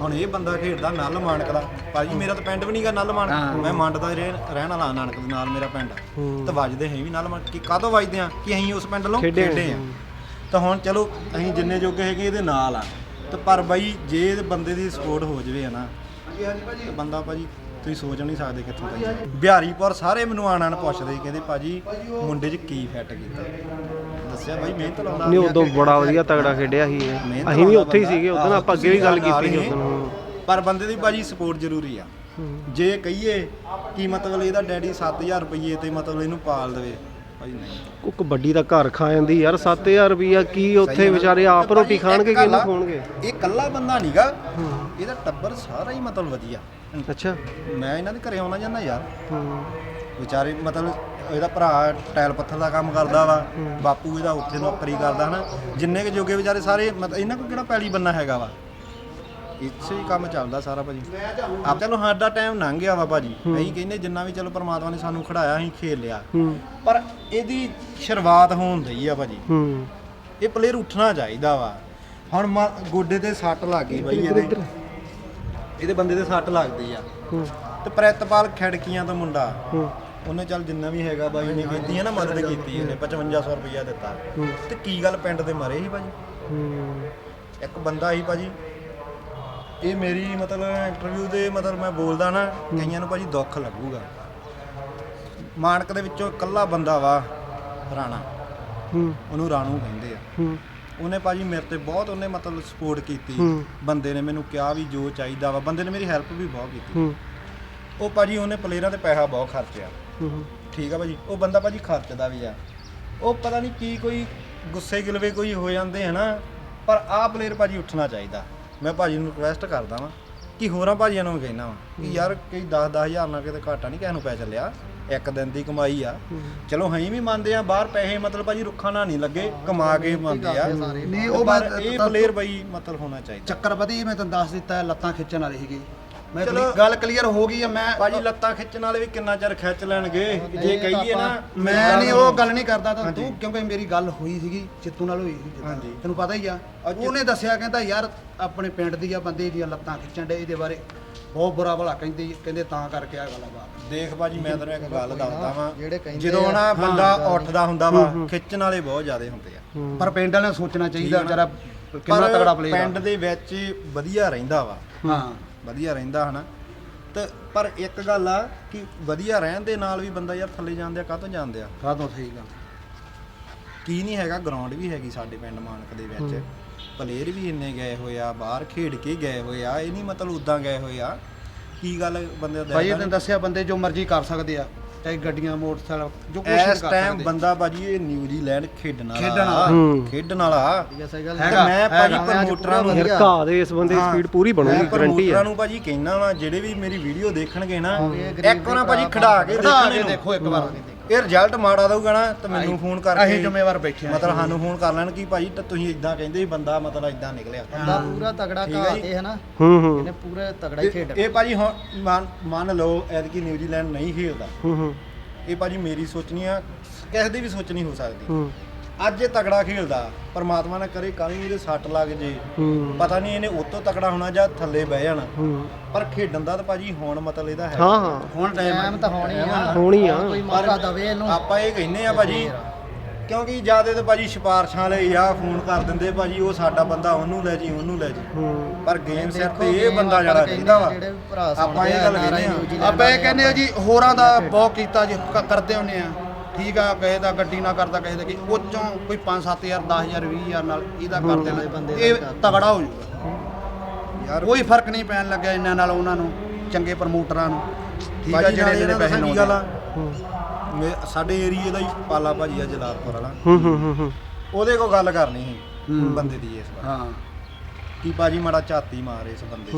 ਹੁਣ ਇਹ ਬੰਦਾ ਖੇਡਦਾ ਨਲ ਮਾਨਕ ਦਾ। ਭਾਜੀ ਮੇਰਾ ਤਾਂ ਪਿੰਡ ਵੀ ਨਹੀਂਗਾ ਨਲ ਮਾਨਕ ਮੈਂ ਮੰਡ ਦਾ ਰਹਿਣ ਰਹਿਣ ਵਾਲਾ ਨਾਨਕ ਦੇ ਨਾਲ ਮੇਰਾ ਪਿੰਡ। ਤੇ ਵੱਜਦੇ ਹੈ ਵੀ ਨਲ ਮਾਨਕ ਕਿ ਕਾਹਤੋਂ ਵੱਜਦੇ ਆ? ਕਿ ਅਸੀਂ ਉਸ ਪਿੰਡ ਨੂੰ ਖੇਡੇ ਆ। ਆ। ਤਾਂ ਹੁਣ ਚਲੋ ਅਸੀਂ ਜਿੰਨੇ ਜੋਗੇ ਹੈਗੇ ਇਹਦੇ ਨਾਲ ਆ। ਤੇ ਪਰ ਬਾਈ ਜੇ ਇਹਦੇ ਬੰਦੇ ਦੀ ਸਪੋਰਟ ਹੋ ਜਵੇ ਨਾ। ਤੇ ਬੰਦਾ ਭਾਜੀ ਤੁਸੀਂ ਸੋਚ ਨਹੀਂ ਸਕਦੇ ਕਿੱਥੋਂ ਤੱਕ ਬਿਹਾਰੀਪੁਰ ਸਾਰੇ ਮੈਨੂੰ ਆਣ ਆਣ ਪੁੱਛਦੇ ਕਹਿੰਦੇ ਭਾਜੀ ਮੁੰਡੇ 'ਚ ਕੀ ਫਿੱਟ ਕੀਤਾ? ਦੱਸਿਆ ਬਾਈ ਮਿਹਨਤ ਲਾਉਂਦਾ ਨਹੀਂ ਉਦੋਂ ਬੜਾ ਵਧੀਆ ਤਗੜਾ ਖੇਡਿਆ ਸੀ ਇਹ। ਅਸੀਂ ਵੀ ਉੱਥੇ ਹੀ ਸੀਗੇ ਉਦੋਂ ਆਪਾਂ ਅੱਗੇ ਵੀ ਗੱਲ ਕੀਤੀ ਸੀ ਉਦੋਂ। ਪਰ ਬੰਦੇ ਦੀ ਭਾਜੀ ਸਪੋਰਟ ਜ਼ਰੂਰੀ ਆ। ਜੇ ਕਹੀਏ ਕਿ ਮਤਲਬ ਇਹਦਾ ਡੈਡੀ 7000 ਰੁਪਏ ਤੇ ਮਤਲਬ ਇਹਨੂੰ ਪਾਲ ਦੇਵੇ ਨਹੀਂ ਉਹ ਕਬੱਡੀ ਦਾ ਘਰ ਖਾ ਜਾਂਦੀ ਯਾਰ 7000 ਰੁਪਈਆ ਕੀ ਉੱਥੇ ਵਿਚਾਰੇ ਆਪ ਰੋਟੀ ਖਾਣਗੇ ਗੱਲ ਆ, ਖਾਣਗੇ ਇਹ ਕੱਲਾ ਬੰਦਾ ਨਹੀਂਗਾ ਇਹਦਾ ਟੱਬਰ ਸਾਰਾ ਹੀ ਮਤਲਬ ਵਧੀਆ। ਅੱਛਾ। ਮੈਂ ਇਹਨਾਂ ਦੇ ਘਰੇ ਆਉਣਾ ਜਾਂਦਾ ਯਾਰ। ਵਿਚਾਰੇ ਮਤਲਬ ਇਹਦਾ ਭਰਾ ਟਾਇਲ ਪੱਥਰ ਦਾ ਕੰਮ ਕਰਦਾ ਵਾ। ਬਾਪੂ ਇਹਦਾ ਉੱਥੇ ਨੌਕਰੀ ਕਰਦਾ ਹਨਾ। ਜਿੰਨੇ ਕੁ ਜੋਗੇ ਵਿਚਾਰੇ ਸਾਰੇ ਮਤਲਬ ਇਹਨਾਂ ਕੋਲ ਕਿਹੜਾ ਪੈਲੀ ਬੰਨਾ ਹੈਗਾ ਵਾ? ਇੱਥੇ ਹੀ ਕੰਮ ਚੱਲਦਾ ਸਾਰਾ ਭਾਜੀ। ਆਪ ਚਲੋ ਸਾਡਾ ਟਾਈਮ ਲੰਘ ਗਿਆ ਵਾ ਭਾਜੀ। ਅਸੀਂ ਕਹਿੰਦੇ ਜਿੰਨਾ ਵੀ ਚਲੋ ਪ੍ਰਮਾਤਮਾ ਨੇ ਸਾਨੂੰ ਖੜਾਇਆ ਅਸੀਂ ਖੇਲ ਲਿਆ। ਪਰ ਇਹਦੀ ਸ਼ੁਰੂਆਤ ਹੋਣ ਦਈ ਆ ਭਾਜੀ। ਇਹ ਪਲੇਅਰ ਉੱਠਣਾ ਚਾਹੀਦਾ ਵਾ। ਹੁਣ ਗੋਡੇ ਤੇ ਸੱਟ ਲੱਗ ਗਈ ਬਾਈ ਇਹਦੇ। ਇਹਦੇ ਬੰਦੇ ਦੇ ਸੱਟ ਲੱਗਦੀ ਆ। ਤੇ ਪ੍ਰਿਤਪਾਲ ਖਿੜਕੀਆਂ ਤੋਂ ਮੁੰਡਾ। ਉਹਨੇ ਚੱਲ ਜਿੰਨਾ ਵੀ ਹੈਗਾ ਬਾਈ ਨੇ ਕੀਤੀ ਹੈ ਨਾ ਮਦਦ ਕੀਤੀ ਇਹਨੇ 5500 ਰੁਪਇਆ ਦਿੱਤਾ। ਤੇ ਕੀ ਗੱਲ ਪਿੰਡ ਦੇ ਮਰੇ ਸੀ ਭਾਜੀ? ਇੱਕ ਬੰਦਾ ਸੀ ਭਾਜੀ। ਇਹ ਮੇਰੀ ਮਤਲਬ ਇੰਟਰਵਿਊ ਦੇ ਮਤਲਬ ਮੈਂ ਬੋਲਦਾ ਨਾ ਕਈਆਂ ਨੂੰ ਭਾਜੀ ਦੁੱਖ ਲੱਗੂਗਾ। ਮਾਨਕ ਦੇ ਵਿੱਚੋਂ ਇਕੱਲਾ ਬੰਦਾ ਵਾ ਰਾਣਾ। ਹੂੰ। ਉਹਨੂੰ ਰਾਣੂ ਕਹਿੰਦੇ ਆ। ਹੂੰ। ਉਹਨੇ ਭਾਜੀ ਮੇਰੇ ਤੇ ਬਹੁਤ ਉਹਨੇ ਮਤਲਬ ਸਪੋਰਟ ਕੀਤੀ। ਬੰਦੇ ਨੇ ਮੈਨੂੰ ਕਿਹਾ ਵੀ ਜੋ ਚਾਹੀਦਾ ਵਾ। ਬੰਦੇ ਨੇ ਮੇਰੀ ਹੈਲਪ ਵੀ ਬਹੁਤ ਕੀਤੀ। ਹੂੰ। ਉਹ ਭਾਜੀ ਉਹਨੇ ਪਲੇਅਰਾਂ ਤੇ ਪੈਸਾ ਬਹੁਤ ਖਰਚਿਆ। ਹੂੰ। ਠੀਕ ਆ ਭਾਜੀ। ਉਹ ਬੰਦਾ ਭਾਜੀ ਖਰਚਦਾ ਵੀ ਆ। ਉਹ ਪਤਾ ਨਹੀਂ ਕੀ ਕੋਈ ਗੁੱਸੇ ਗਿਲਵੇ ਕੋਈ ਹੋ ਜਾਂਦੇ ਹਨਾ ਪਰ ਆਹ ਪਲੇਅਰ ਭਾਜੀ ਉੱਠਣਾ ਚਾਹੀਦਾ। ਮੈਂ ਭਾਜੀ ਨੂੰ ਰਿਕਵੈਸਟ ਕਰਦਾ ਵਾਂ ਕਿ ਹੋਰਾਂ ਭਾਜੀਆਂ ਨੂੰ ਵੀ ਕਹਿਣਾ ਵਾਂ ਕਿ ਯਾਰ ਕਈ 10 10000 ਨਾਲ ਕਿਤੇ ਘਾਟਾ ਨਹੀਂ ਕਿਸੇ ਨੂੰ ਪੈ ਚੱਲਿਆ। ਇੱਕ ਦਿਨ ਦੀ ਕਮਾਈ ਆ। ਚਲੋ ਅਸੀਂ ਵੀ ਮੰਨਦੇ ਆ ਬਾਹਰ ਪੈਸੇ ਮਤਲਬ ਭਾਜੀ ਰੁੱਖਾਂ ਨਾਲ ਨਹੀਂ ਲੱਗੇ ਕਮਾ ਕੇ ਮੰਨਦੇ ਆ। ਨਹੀਂ ਉਹ ਇਹ ਪਲੇਅਰ ਬਾਈ ਮਤਲਬ ਹੋਣਾ ਚਾਹੀਦਾ। ਚੱਕਰ ਵਧੀ ਮੈਂ ਤੁਹਾਨੂੰ ਦੱਸ ਦਿੱਤਾ ਲੱਤਾਂ ਖਿੱਚਣ ਵਾਲੀ ਸੀਗੀ। ਮੈਂ ਚਲੋ। ਗੱਲ ਕਲੀਅਰ ਹੋ ਗਈ ਹੈ ਮੈਂ ਭਾਜੀ ਲੱਤਾਂ ਖਿੱਚਣ ਵਾਲੇ ਵੀ ਕਿੰਨਾ ਚਿਰ ਖਿੱਚ ਲੈਣਗੇ? ਜੇ ਕਹੀਏ ਨਾ ਮੈਂ ਨਹੀਂ ਉਹ ਗੱਲ ਨਹੀਂ ਕਰਦਾ ਤਾਂ ਤੂੰ ਕਿਉਂਕਿ ਮੇਰੀ ਗੱਲ ਹੋਈ ਸੀਗੀ ਚਿੱਤੂ ਨਾਲ ਹੋਈ ਸੀ। ਤੈਨੂੰ ਪਤਾ ਹੀ ਆ ਉਹਨੇ ਦੱਸਿਆ ਕਹਿੰਦਾ ਯਾਰ ਆਪਣੇ ਪਿੰਡ ਦੀ ਆ ਬੰਦੇ ਦੀਆਂ ਲੱਤਾਂ ਖਿੱਚਣ ਦੇ ਇਹਦੇ ਬਾਰੇ ਬਹੁਤ ਬੁਰਾ ਭਲਾ ਕਹਿੰਦੇ ਕਹਿੰਦੇ ਤਾਂ ਕਰਕੇ ਆ ਗੱਲ ਆ ਬਾਤ। ਦੇਖ ਭਾਜੀ ਮੈਂ ਤੈਨੂੰ ਇੱਕ ਗੱਲ ਦੱਸਦਾ ਵਾਂ। ਜਿਹੜੇ ਕਹਿੰਦੇ ਜਦੋਂ ਆ, ਨਾ ਬੰਦਾ ਉੱਠਦਾ ਹੁੰਦਾ ਵਾ ਖਿੱਚਣ ਵਾਲੇ ਬਹੁਤ ਜ਼ਿਆਦੇ ਹੁੰਦੇ ਆ। ਪਰ ਪਿੰਡ ਵਾਲਿਆਂ ਨੂੰ ਸੋਚਣਾ ਚਾਹੀਦਾ ਆ ਵਿਚਾਰਾ ਕਿੰਨਾ ਪਰ ਤਗੜਾ ਪਲੇਅਰ ਪਿੰਡ ਦੇ ਵਿੱਚ ਵਧੀਆ ਰਹਿੰਦਾ ਵਾ। ਹਾਂ। ਵਧੀਆ ਰਹਿੰਦਾ ਹਨਾ। ਤੇ ਪਰ ਇੱਕ ਗੱਲ ਆ ਕਿ ਵਧੀਆ ਰਹਿਣ ਦੇ ਨਾਲ ਵੀ ਬੰਦਾ ਯਾਰ ਥੱਲੇ ਜਾਂਦੇ ਆ ਕਾਹਤੋਂ ਜਾਂਦੇ ਆ ਕਾਹਤੋਂ ਸਹੀ ਗੱਲ? ਕੀ ਨਹੀਂ ਹੈਗਾ ਗਰਾਊਂਡ ਵੀ ਹੈਗੀ ਸਾਡੇ ਪਿੰਡ ਮਾਨਕ ਦੇ ਵਿੱਚ। ਪਲੇਅਰ ਵੀ ਇੰਨੇ ਗਏ ਹੋਏ ਆ ਬਾਹਰ ਖੇਡ ਕੇ ਗਏ ਹੋਏ ਆ ਇਹ ਨਹੀਂ ਮਤਲਬ ਉਦਾਂ ਗਏ ਹੋਏ ਆ। ਕੀ ਗੱਲ ਬੰਦੇ ਦਾ ਭਾਈ ਇਹਨੇ ਦੱਸਿਆ ਬੰਦੇ ਜੋ ਮਰਜ਼ੀ ਕਰ ਸਕਦੇ ਆ। ਚਾਹੇ ਗੱਡੀਆਂ ਮੋਟਰਸਾਈਕਲ ਜੋ ਕੁਝ ਇਸ ਟਾਈਮ ਬੰਦਾ ਬਾਜੀ ਇਹ ਨਿਊਜ਼ੀਲੈਂਡ ਖੇਡਣ ਵਾਲਾ ਖੇਡਣ ਵਾਲਾ। ਹੂੰ। ਖੇਡਣ ਵਾਲਾ ਠੀਕ ਹੈ ਸਹੀ ਗੱਲ ਤੇ ਹੈਗਾ, ਮੈਂ ਭਾਜੀ ਹੈਗਾ। ਪ੍ਰਮੋਟਰਾਂ ਨੂੰ। ਘਾ ਦੇ ਇਸ ਬੰਦੇ ਦੀ ਸਪੀਡ ਪੂਰੀ ਬਣੂਗੀ ਗਰੰਟੀ ਪ੍ਰਮੋਟਰਾਂ ਹੈ ਨੂੰ ਭਾਜੀ ਕਹਿਣਾ ਵਾ ਜਿਹੜੇ ਵੀ ਮੇਰੀ ਵੀਡੀਓ ਦੇਖਣਗੇ ਨਾ ਇਹ ਗਰੀਬ ਇੱਕ ਵਾਰ ਭਾਜੀ ਖੜਾ ਕੇ ਖੜਾ। ਦੇਖੋ ਇੱਕ ਵਾਰ ਇਹ ਰਿਜ਼ਲਟ ਮਾੜਾ ਦਊਗਾ ਨਾ ਤਾਂ ਮੈਨੂੰ ਫੋਨ ਕਰਕੇ ਅਸੀਂ ਜ਼ਿੰਮੇਵਾਰ ਬੈਠੇ ਆ ਮਤਲਬ ਸਾਨੂੰ ਫੋਨ ਕਰ ਲੈਣ ਕਿ ਭਾਜੀ ਤਾਂ ਤੁਸੀਂ ਇਦਾਂ ਕਹਿੰਦੇ ਸੀ ਬੰਦਾ ਮਤਲਬ ਇਦਾਂ ਨਿਕਲਿਆ। ਬੰਦਾ ਪੂਰਾ ਤਗੜਾ ਠੀਕ ਹੈ ਹਨਾ ਹੂੰ ਹੂੰ। ਇਹਨੇ ਪੂਰਾ ਤਗੜਾ ਹੀ ਖੇਡ ਇਹ ਭਾਜੀ ਹੁਣ ਮੰਨ- ਮੰਨ ਲਓ ਐਤਕੀ ਨਿਊਜ਼ੀਲੈਂਡ ਨਹੀਂ ਖੇਡਦਾ ਹੂੰ ਹੂੰ। ਇਹ ਭਾਜੀ ਮੇਰੀ ਸੋਚਣੀ ਆ ਕਿਸੇ ਦੀ ਵੀ ਸੋਚਣੀ ਹੋ ਸਕਦੀ। ਹੂੰ। ਅੱਜ ਇਹ ਤਗੜਾ ਖੇਡਦਾ ਪਰਮਾਤਮਾ ਨਾ ਕਰੇ ਕੱਲ ਨੂੰ ਇਹਦੇ ਸੱਟ ਲੱਗ ਜੇ। ਹੂੰ। ਪਤਾ ਨਹੀਂ ਇਹਨੇ ਉਤੋਂ ਤਕੜਾ ਹੋਣਾ ਜਾਂ ਥੱਲੇ ਬਹਿ ਜਾਣਾ। ਹੂੰ। ਪਰ ਖੇਡਣ ਦਾ ਤਾਂ ਭਾਜੀ ਹੁਣ ਮਤਲਬ ਇਹਦਾ ਹੈ। ਹਾਂ ਹਾਂ। ਹੁਣ ਟਾਈਮ ਤਾਂ ਹੋਣੀ ਆ। ਹੋਣੀ ਆ। ਕੋਈ ਮੌਕਾ ਦਵੇ ਇਹਨੂੰ। ਆਪਾਂ ਇਹ ਕਹਿੰਨੇ ਆ ਭਾਜੀ ਕਿਉਂਕਿ ਜਿਆਦੇ ਤਾਂ ਭਾਜੀ ਸਿਫਾਰਸ਼ਾਂ ਲਈ ਆ ਫੋਨ ਕਰ ਦਿੰਦੇ ਭਾਜੀ ਉਹ ਸਾਡਾ ਬੰਦਾ ਉਹਨੂੰ ਲੈ ਜੀ ਉਹਨੂੰ ਲੈ ਜੀ। ਪਰ ਗੇਮ ਸਿਰ ਤੇ ਇਹ ਬੰਦਾ ਜਿਹੜਾ ਕਹਿੰਦੇ ਚਾਹੀਦਾ ਵਾ ਆਪਾਂ ਇਹ ਗੱਲ ਕਹਿੰਦੇ ਆ। ਆਪਾਂ ਇਹ ਕਹਿੰਦੇ ਆ ਜੀ ਹੋਰਾਂ ਦਾ ਬਹੁਤ ਕੀਤਾ ਜੀ ਕਰਦੇ ਹੁੰਨੇ ਆ। ਠੀਕ ਆ ਕਿਸੇ ਦਾ ਗੱਡੀ ਨਾ ਕਰਦਾ ਕਿਸੇ ਦਾ ਕੀ ਉਹ ਚੋਂ ਕੋਈ 5-7000 10000 20000 ਨਾਲ ਇਹਦਾ ਕਰ ਦੇਣਾ। ਇਹ। ਤਗੜਾ ਹੋ ਜਾਊਗਾ। ਯਾਰ ਕੋਈ ਫ਼ਰਕ ਨਹੀਂ ਪੈਣ ਲੱਗਿਆ ਇਹਨਾਂ ਨਾਲ ਉਹਨਾਂ ਨੂੰ ਚੰਗੇ ਪ੍ਰਮੋਟਰਾਂ ਨੂੰ। ਠੀਕ ਆ ਜਿਹੜੇ ਜਿਹੜੇ ਪੈਸੇ ਲਾਉਂਦੇ ਮੇ- ਸਾਡੇ ਏਰੀਏ ਦਾ ਹੀ ਪਾਲਾ ਭਾਜੀ ਆ ਜਲਾਲਪੁਰ ਵਾਲਾ। ਹੂੰ ਹੂੰ ਹੂੰ ਹੂੰ। ਉਹਦੇ ਕੋਲ ਗੱਲ ਕਰਨੀ ਸੀ ਹੂੰ। ਬੰਦੇ ਦੀ ਇਸ ਵਾਰ। ਹਾਂ। ਕੀ ਭਾਜੀ ਮਾੜਾ ਝਾਤੀ ਮਾਰ ਇਸ ਬੰਦੇ।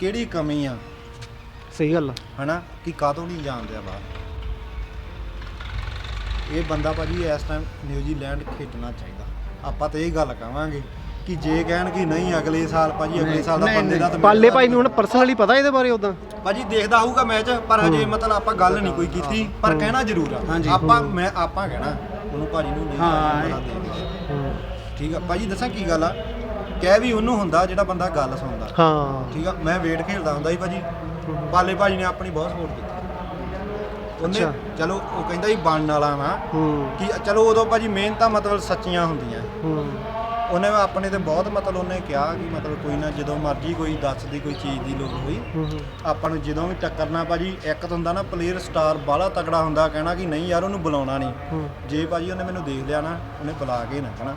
ਕਿਹੜੀ ਕਮੀ ਆ? ਸਹੀ ਗੱਲ ਹਨਾ? ਕਿ ਕਾਤੋਂ ਨਹੀਂ ਜਾਣਦੇ ਆ ਬਾਹਰ ਇਹ ਬੰਦਾ ਭਾਜੀ ਇਸ ਟਾਈਮ ਨਿਊਜ਼ੀਲੈਂਡ ਖੇਡਣਾ ਚਾਹੀਦਾ। ਆਪਾਂ ਤਾਂ ਇਹ ਗੱਲ ਕਹਾਂਗੇ ਕਿ ਜੇ ਕਹਿਣ ਕਿ ਨਹੀਂ ਅਗਲੇ ਸਾਲ ਭਾਜੀ ਅਗਲੇ ਸਾਲ ਦਾ ਬੰਦੇ ਦਾ ਤਾਂ ਪਾਲੇ ਭਾਈ ਨੂੰ ਹੁਣ ਪਰਸਨਲੀ ਪਤਾ ਇਹਦੇ ਬਾਰੇ ਉਦਾਂ ਭਾਜੀ ਦੇਖਦਾ ਹੋਊਗਾ ਮੈਚ ਪਰ ਹਜੇ ਮਤਲਬ ਆਪਾਂ ਗੱਲ ਨਹੀਂ ਕੋਈ ਕੀਤੀ ਪਰ ਕਹਿਣਾ ਜ਼ਰੂਰ ਆ। ਆਪਾਂ ਮੈਂ ਆਪਾਂ ਕਹਿਣਾ ਉਹਨੂੰ ਭਾਜੀ ਨੂੰ ਨਹੀਂ ਹਾਂ। ਠੀਕ ਆ। ਭਾਜੀ ਦੱਸਾਂ ਕੀ ਗੱਲ ਆ? ਕਹਿ ਵੀ ਉਹਨੂੰ ਹੁੰਦਾ ਜਿਹੜਾ ਬੰਦਾ ਗੱਲ ਸੁਣਦਾ। ਹਾਂ। ਠੀਕ ਆ? ਮੈਂ ਵੇਟ ਖੇਡਦਾ ਹੁੰਦਾ ਸੀ ਭਾਜੀ। ਪਾਲੇ ਭਾਜੀ ਨੇ ਆਪਣੀ ਬਹੁਤ ਸਪੋਰਟ ਕੀਤੀ। ਉਹਨੇ ਅੱਛਾ। ਚਲੋ ਉਹ ਕਹਿੰਦਾ ਸੀ ਬਣਨ ਵਾਲਾ ਵਾ। ਹੂੰ। ਕਿ ਚਲੋ ਉਦੋਂ ਭਾਜੀ ਮਿਹਨਤਾਂ ਮਤਲਬ ਸੱਚੀਆਂ ਹੁੰਦੀਆਂ। ਹੂੰ। ਉਹਨੇ ਆਪਣੇ ਤੇ ਬਹੁਤ ਮਤਲਬ ਉਹਨੇ ਕਿਹਾ ਕਿ ਮਤਲਬ ਕੋਈ ਨਾ ਜਦੋਂ ਮਰਜ਼ੀ ਕੋਈ ਦੱਸਦੀ ਕੋਈ ਚੀਜ਼ ਦੀ ਲੋੜ ਹੋਈ। ਹੂੰ ਆਪਾਂ ਨੂੰ ਜਦੋਂ ਵੀ ਟੱਕਰਨਾ ਭਾਜੀ ਇੱਕ ਤਾਂ ਹੁੰਦਾ ਨਾ ਪਲੇਅਰ ਸਟਾਰ ਬਾਹਲਾ ਤਕੜਾ ਹੁੰਦਾ ਕਹਿਣਾ ਕਿ ਨਹੀਂ ਯਾਰ ਉਹਨੂੰ ਬੁਲਾਉਣਾ ਨਹੀਂ। ਹੂੰ। ਜੇ ਭਾਜੀ ਉਹਨੇ ਮੈਨੂੰ ਦੇਖ ਲਿਆ ਨਾ ਉਹਨੇ ਬੁਲਾ ਕੇ ਨਾ ਕਹਿਣਾ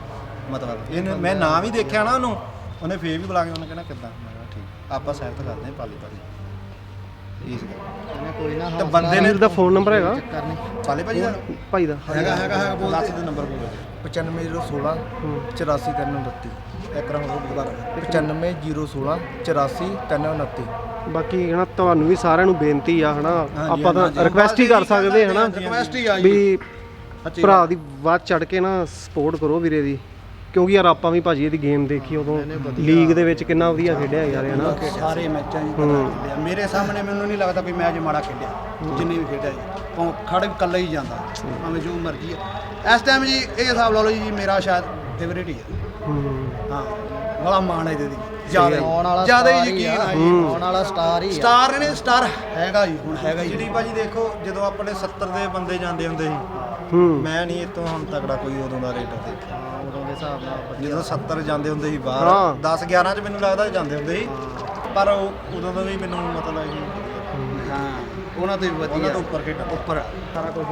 ਮਤਲਬ ਇਹਨੇ ਮੈਂ ਨਾਂ ਵੀ ਦੇਖਿਆ ਨਾ ਉਹਨੂੰ ਉਹਨੇ ਫੇਰ ਵੀ ਬੁਲਾ ਕੇ ਉਹਨੇ ਕਹਿਣਾ ਕਿੱਦਾਂ? ਮੈਂ ਕਿਹਾ ਠੀਕ ਆਪਾਂ ਸਹਿਮਤ ਕਰਦੇ ਹਾਂ ਪਾਲੀ ਭਾਜੀ ਇਸ ਕੋਈ ਨਾ ਤੇ ਬੰਦੇ ਨੇ ਦਾ ਫੋਨ ਨੰਬਰ ਹੈਗਾ। ਚੱਕਰ ਨਹੀਂ ਪਾਲੇ ਭਾਜੀ ਦਾ? ਭਾਈ ਦਾ। ਹੈਗਾ ਹੈਗਾ ਹੈਗਾ ਬੋਲ ਦੱਸ ਦੇ ਨੰਬਰ ਬੋਲੋ 95016 ਹੂੰ 84329 ਇੱਕ ਰਾਂ ਹੋਰ ਦੁਬਾਰਾ 95016 84329 ਬਾਕੀ ਹਨਾ ਤੁਹਾਨੂੰ ਵੀ ਸਾਰਿਆਂ ਨੂੰ ਬੇਨਤੀ ਆ ਹਨਾ ਆਪਾਂ ਤਾਂ। ਰਿਕਵੈਸਟ ਹੀ ਕਰ ਸਕਦੇ ਹਨਾ ਰਿਕਵੈਸਟ ਹੀ ਆ ਜੀ ਵੀ ਭਰਾ ਦੀ ਵੱਧ ਚੜ ਕੇ ਨਾ ਸਪੋਰਟ ਕਰੋ ਵੀਰੇ ਦੀ। ਕਿਉਂਕਿ ਯਾਰ ਆਪਾਂ ਵੀ ਭਾਜੀ ਇਹਦੀ ਗੇਮ ਦੇਖੀ ਉਦੋਂ ਲੀਗ ਦੇ ਵਿੱਚ ਕਿੰਨਾ ਵਧੀਆ ਖੇਡਿਆ ਯਾਰ ਇਹ ਹਨਾ ਸਾਰੇ ਮੈਚਾਂ 'ਚ ਪਤਾ ਖੇਡਿਆ। ਮੇਰੇ ਸਾਹਮਣੇ ਮੈਨੂੰ ਨਹੀਂ ਲੱਗਦਾ ਕੋਈ ਮੈਚ ਮਾੜਾ ਖੇਡਿਆ ਜਿੰਨੇ ਵੀ ਖੇਡਿਆ ਜੀ। ਖੜ ਵੀ ਇਕੱਲਾ ਹੀ ਜਾਂਦਾ ਭਾਵੇਂ ਜੋ ਮਰਜ਼ੀ ਹੈ। ਇਸ ਟਾਈਮ ਜੀ ਇਹ ਹਿਸਾਬ ਲਾ ਲਓ ਜੀ ਮੇਰਾ ਸ਼ਾਇਦ ਫੇਵਰੇਟ ਹੀ ਹੈ ਹੂੰ। ਹਾਂ ਬੜਾ ਮਾਣ ਹੈ ਇਹਦੇ ਦੀ। ਜ਼ਿਆਦਾ ਆਉਣ ਵਾਲਾ ਜ਼ਿਆਦਾ ਹੀ ਹੀ ਯਕੀਨ ਜੀ। ਆਉਣ ਵਾਲਾ ਸਟਾਰ ਹੀ ਆ। ਸਟਾਰ ਨੇ ਸਟਾਰ ਹੈਗਾ ਜੀ ਹੁਣ ਹੈਗਾ ਜੀ ਜਿਹੜੀ ਭਾਜੀ ਦੇਖੋ ਜਦੋਂ ਆਪਣੇ 70 ਦੇ ਬੰਦੇ ਜਾਂਦੇ ਹੁੰਦੇ ਸੀ ਹੂੰ। ਮੈਂ ਨਹੀਂ ਇਤੋਂ ਹੁਣ ਤਕੜਾ ਕੋਈ ਉਦੋਂ ਦਾ ਰੇਟਰ ਦੇਖਿਆ। ਹਾਂ, ਦੇ ਹਿਸਾਬ ਨਾਲ ਵਧੀਆ। ਜਦੋਂ 70 ਜਾਂਦੇ ਹੁੰਦੇ ਸੀ ਹਾਂ। ਬਾਹਰ 10 11 ਚ ਮੈਨੂੰ ਲੱਗਦਾ ਜਾਂਦੇ ਹੁੰਦੇ ਸੀ। ਪਰ ਉਹ ਉਦੋਂ ਦਾ ਵੀ ਮੈਨੂੰ ਮਤਲਬ ਇਹ ਹਾਂ ਉਹਨਾਂ ਤੋਂ ਵੀ ਉਹਨਾਂ ਵਧੀਆ ਤੋਂ ਉੱਪਰ ਖੇਡਾਂ ਉੱਪਰ। ਸਾਰਾ ਕੁਝ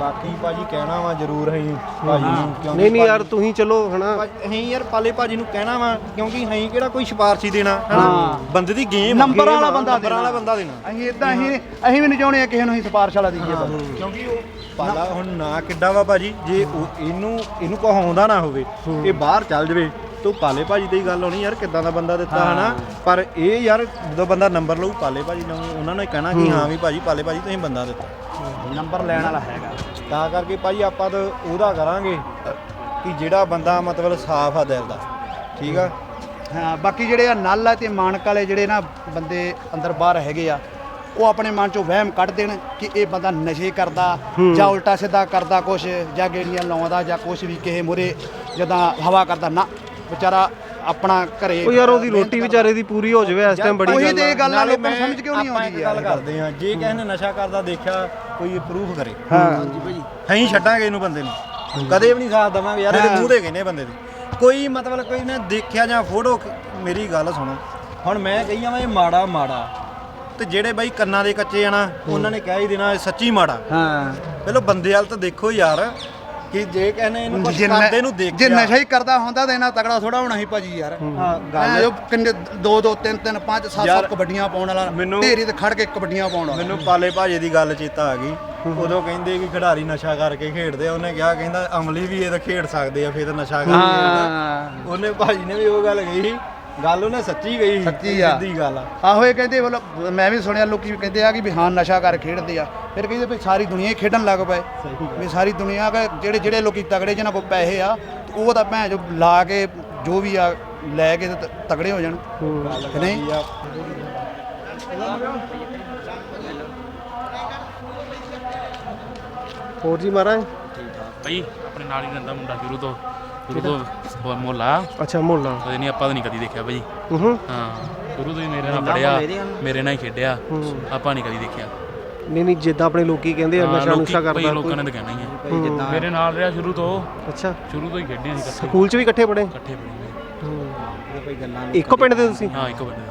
ਬਾਕੀ ਭਾਜੀ ਕਹਿਣਾ ਵਾ ਜ਼ਰੂਰ ਅਸੀਂ ਭਾਜੀ ਨੂੰ ਕਿਉਂਕਿ ਨਹੀਂ ਨਹੀਂ ਯਾਰ ਤੁਸੀਂ ਚਲੋ ਹਨਾ। ਭਾਜੀ- ਅਸੀਂ ਯਾਰ ਪਾਲੇ ਭਾਜੀ ਨੂੰ ਕਹਿਣਾ ਵਾ ਕਿਉਂਕਿ ਅਸੀਂ ਕਿਹੜਾ ਕੋਈ ਸਿਫਾਰਸ਼ੀ ਦੇਣਾ ਹਨਾ? ਬੰਦੇ ਦੀ ਗੇਮ ਨੰਬਰ ਵਾਲਾ ਬੰਦਾ ਨੰਬਰ ਵਾਲਾ ਬੰਦਾ ਦੇਣਾ। ਅਸੀਂ ਇਦਾਂ ਅਸੀਂ ਅਸੀਂ ਵੀ ਨਹੀਂ ਚਾਹੁੰਦੇ ਆ ਕਿਸੇ ਨੂੰ ਅਸੀਂ ਸਿਫਾਰਿਸ਼ ਵਾਲਾ ਦਈਏ ਬਸ। ਕਿਉਂਕਿ ਉਹ ਪਾਲਾ। ਹੁਣ ਨਾ ਕਿੱਡਾ ਵਾ ਭਾਜੀ ਜੇ ਉਹ ਇਹਨੂੰ ਇਹਨੂੰ ਕਹਾਉਂਦਾ ਨਾ ਹੋਵੇ ਇਹ ਬਾਹਰ ਚੱਲ ਜਵੇ ਤੋ ਪਾਲੇ ਭਾਜੀ ਹੀ ਗੱਲ ਹੋਣੀ ਯਾਰ ਕਿੱਦਾਂ ਦਾ ਬੰਦਾ ਦਿੱਤਾ ਹਨਾ? ਪਰ ਇਹ ਯਾਰ ਜਦੋਂ ਬੰਦਾ ਨੰਬਰ ਲਊ ਪਾਲੇ ਭਾਜੀ ਨੂੰ ਉਹਨਾਂ ਨੇ ਕਹਿਣਾ ਕਿ ਹਾਂ। ਵੀ ਭਾਜੀ ਪਾਲੇ ਭਾਜੀ ਤੁਸੀਂ ਬੰਦਾ ਦਿੱਤਾ। ਨੰਬਰ ਲੈਣ ਵਾਲਾ ਹੈਗਾ। ਤਾਂ ਕਰਕੇ ਭਾਜੀ ਆਪਾਂ ਤਾਂ ਉਹਦਾ ਕਰਾਂਗੇ ਕਿ ਜਿਹੜਾ ਬੰਦਾ ਮਤਲਬ ਸਾਫ਼ ਆ ਦਿਲ ਦਾ। ਠੀਕ ਆ? ਹਾਂ ਬਾਕੀ ਜਿਹੜੇ ਆ ਨਲ ਆ ਤੇ ਮਾਨਕ ਵਾਲੇ ਜਿਹੜੇ ਨਾ ਬੰਦੇ ਅੰਦਰ ਬਾਹਰ ਹੈਗੇ ਆ ਉਹ ਆਪਣੇ ਮਨ ਚੋਂ ਵਹਿਮ ਕੱਢ ਦੇਣ ਕਿ ਇਹ ਬੰਦਾ ਨਸ਼ੇ ਕਰਦਾ ਜਾਂ ਉਲਟਾ ਸਿੱਧਾ ਕਰਦਾ ਕੁਛ ਜਾਂ ਗੇੜੀਆਂ ਲਾਉਂਦਾ ਜਾਂ ਕੁਛ ਵੀ ਕਿਸੇ ਮੁਰੇ ਜਦਾਂ ਹਵਾ ਕਰਦਾ। ਨਾ ਵਿਚਾਰਾ ਆਪਣਾ ਘਰੇ ਉਹ ਯਾਰ ਉਹਦੀ ਰੋਟੀ ਵਿਚਾਰੇ ਦੀ ਪੂਰੀ ਹੋ ਜਾਵੇ ਇਸ ਟਾਈਮ ਬੜੀ ਉਹੀ ਤੇ ਗੱਲ ਆ। ਨਾਲੇ ਲੋਕਾਂ ਨੂੰ ਸਮਝ ਕਿਉਂ ਨਹੀਂ ਆਉਂਦੀ ਇੱਕ ਗੱਲ ਯਾਰ? ਕਰਦੇ ਆ ਜੇ ਕਿਸੇ ਨੇ ਨਸ਼ਾ ਕਰਦਾ ਦੇਖਿਆ ਕੋਈ ਪ੍ਰੂਫ ਕਰੇ। ਹਾਂਜੀ ਭਾਜੀ ਅਸੀਂ ਛੱਡਾਂਗੇ ਇਹਨੂੰ ਬੰਦੇ ਨੂੰ। ਕਦੇ ਵੀ ਨਹੀਂ ਸਾਥ ਦਵਾਂਗੇ ਯਾਰ ਇਹਦੇ ਮੂੰਹ ਦੇ ਕਹਿੰਦੇ ਬੰਦੇ ਦੇ। ਕੋਈ ਮਤਲਬ ਕੋਈ ਨੇ ਦੇਖਿਆ ਜਾਂ ਫੋਟੋ ਮੇਰੀ ਗੱਲ ਸੁਣੋ। ਹੁਣ ਮੈਂ ਕਹੀ ਜਾਵਾਂ ਇਹ ਮਾੜਾ ਮਾੜਾ। ਤੇ ਜਿਹੜੇ ਬਾਈ ਕੰਨਾਂ ਦੇ ਕੱਚੇ ਆ ਨਾ ਉਹਨਾਂ ਨੇ ਕਹਿ ਹੀ ਦੇਣਾ ਇਹ ਸੱਚੀ ਮਾੜਾ। ਹਾਂ। ਪਹਿਲਾਂ ਬੰਦੇ ਵਾਲ ਤਾਂ ਦੇਖੋ ਯਾਰ ਕਿ ਜੇ ਕਹਿੰਦੇ ਇਹਨੂੰ ਕੁਝ ਜੇ ਕਰਦੇ ਨੂੰ ਦੇਖ ਜੇ ਨਸ਼ਾ ਹੀ ਕਰਦਾ ਹੁੰਦਾ ਤਾਂ ਇਹਨਾਂ ਤਗੜਾ ਥੋੜਾ ਹੋਣਾ ਸੀ ਭਾਜੀ ਯਾਰ। ਹਾਂ। ਗੱਲ ਗੱਲ ਕਿੰਨੇ ਦੋ ਦੋ ਤਿੰਨ ਤਿੰਨ ਪੰਜ ਸੱਤ ਯਾਰ, ਸੱਤ ਕਬੱਡੀਆਂ ਪਾਉਣ ਵਾਲਾ ਢੇਰੀ ਤੇ ਖੜ ਕੇ ਕਬੱਡੀਆਂ ਪਾਉਣ ਵਾਲਾ। ਮੈਨੂੰ ਪਾਲੇ ਭਾਜੇ ਦੀ ਗੱਲ ਚੇਤਾ ਆ ਗਈ। ਉਦੋਂ ਕਹਿੰਦੇ ਕਿ ਖਿਡਾਰੀ ਨਸ਼ਾ ਕਰਕੇ ਖੇਡਦੇ ਆ ਉਹਨੇ ਕਿਹਾ ਕਹਿੰਦਾ ਅਮਲੀ ਵੀ ਇਹ ਤਾਂ ਖੇਡ ਸਕਦੇ ਆ ਫਿਰ ਨਸ਼ਾ ਕਰਕੇ ਹਾਂ। ਉਹਨੇ ਭਾਜੀ ਨੇ ਵੀ ਉਹ ਗੱਲ ਕਹੀ ਗੱਲ ਉਹਨੇ ਸੱਚੀ ਕਹੀ ਸੱਚੀ ਆ। ਸਿੱਧੀ ਗੱਲ ਆ। ਆਹੋ ਇਹ ਕਹਿੰਦੇ ਮਤਲਬ ਮੈਂ ਵੀ ਸੁਣਿਆ ਲੋਕੀ ਵੀ ਕਹਿੰਦੇ ਆ ਕਿ ਵੀ ਹਾਂ ਨਸ਼ਾ ਕਰ ਖੇਡਦੇ ਆ। ਫਿਰ ਕਹਿੰਦੇ ਵੀ ਸਾਰੀ ਦੁਨੀਆ ਹੀ ਖੇਡਣ ਲੱਗ ਪਏ। ਵੀ ਸਾਰੀ ਦੁਨੀਆ ਦਾ ਜਿਹੜੇ ਜਿਹੜੇ ਲੋਕੀ ਤਗੜੇ ਜਿਹਨਾਂ ਕੋਲ ਪੈਸੇ ਆ ਉਹ ਤਾਂ ਭੈਣ ਜੋ ਲਾ ਕੇ ਜੋ ਵੀ ਆ ਲੈ ਕੇ ਤਗੜੇ ਹੋ ਜਾਣ। ਨਹੀਂ ਹੋਰ ਜੀ ਮਹਾਰਾਜ? ਬਈ ਆਪਣੇ ਨਾਲ ਹੀ ਰਹਿੰਦਾ ਮੁੰਡਾ ਸ਼ੁਰੂ ਤੋਂ। ਸ਼ੁਰੂ ਤੋਂ ਮੋਲਾ ਅੱਛਾ ਮੋਲਾ ਉਹਦੇ ਨਹੀਂ ਆਪਾਂ ਤਾਂ ਨਹੀਂ ਕਦੀ ਦੇਖਿਆ ਭਾਜੀ ਹੂੰ ਹਾਂ ਸ਼ੁਰੂ ਤੋਂ ਹੀ ਮੇਰੇ ਨਾਲ ਪੜਿਆ ਮੇਰੇ ਨਾਲ ਹੀ ਖੇਡਿਆ। ਆਪਾਂ ਨਹੀਂ ਕਦੀ ਦੇਖਿਆ। ਨਹੀਂ ਨਹੀਂ ਜਿੱਦਾਂ ਆਪਣੇ ਲੋਕੀ ਕਹਿੰਦੇ ਆ ਨਸ਼ਾ ਨੁਸ਼ਾ ਭਾਈ ਕਰਦਾ ਲੋਕਾਂ ਨੇ ਤਾਂ ਕਹਿਣਾ ਹੀ ਹੈ ਮੇਰੇ ਨਾਲ ਰਿਹਾ ਸ਼ੁਰੂ ਤੋਂ। ਅੱਛਾ। ਸ਼ੁਰੂ ਤੋਂ ਹੀ ਖੇਡੇ ਅਸੀਂ ਇਕੱਠੇ। ਸਕੂਲ 'ਚ ਵੀ ਇਕੱਠੇ ਪੜ੍ਹੇ? ਇਕੱਠੇ ਪੜ੍ਹੇ ਇੱਕੋ ਪਿੰਡ ਦੇ ਤੁਸੀਂ? ਹਾਂ ਇੱਕ ਬੰਦੇ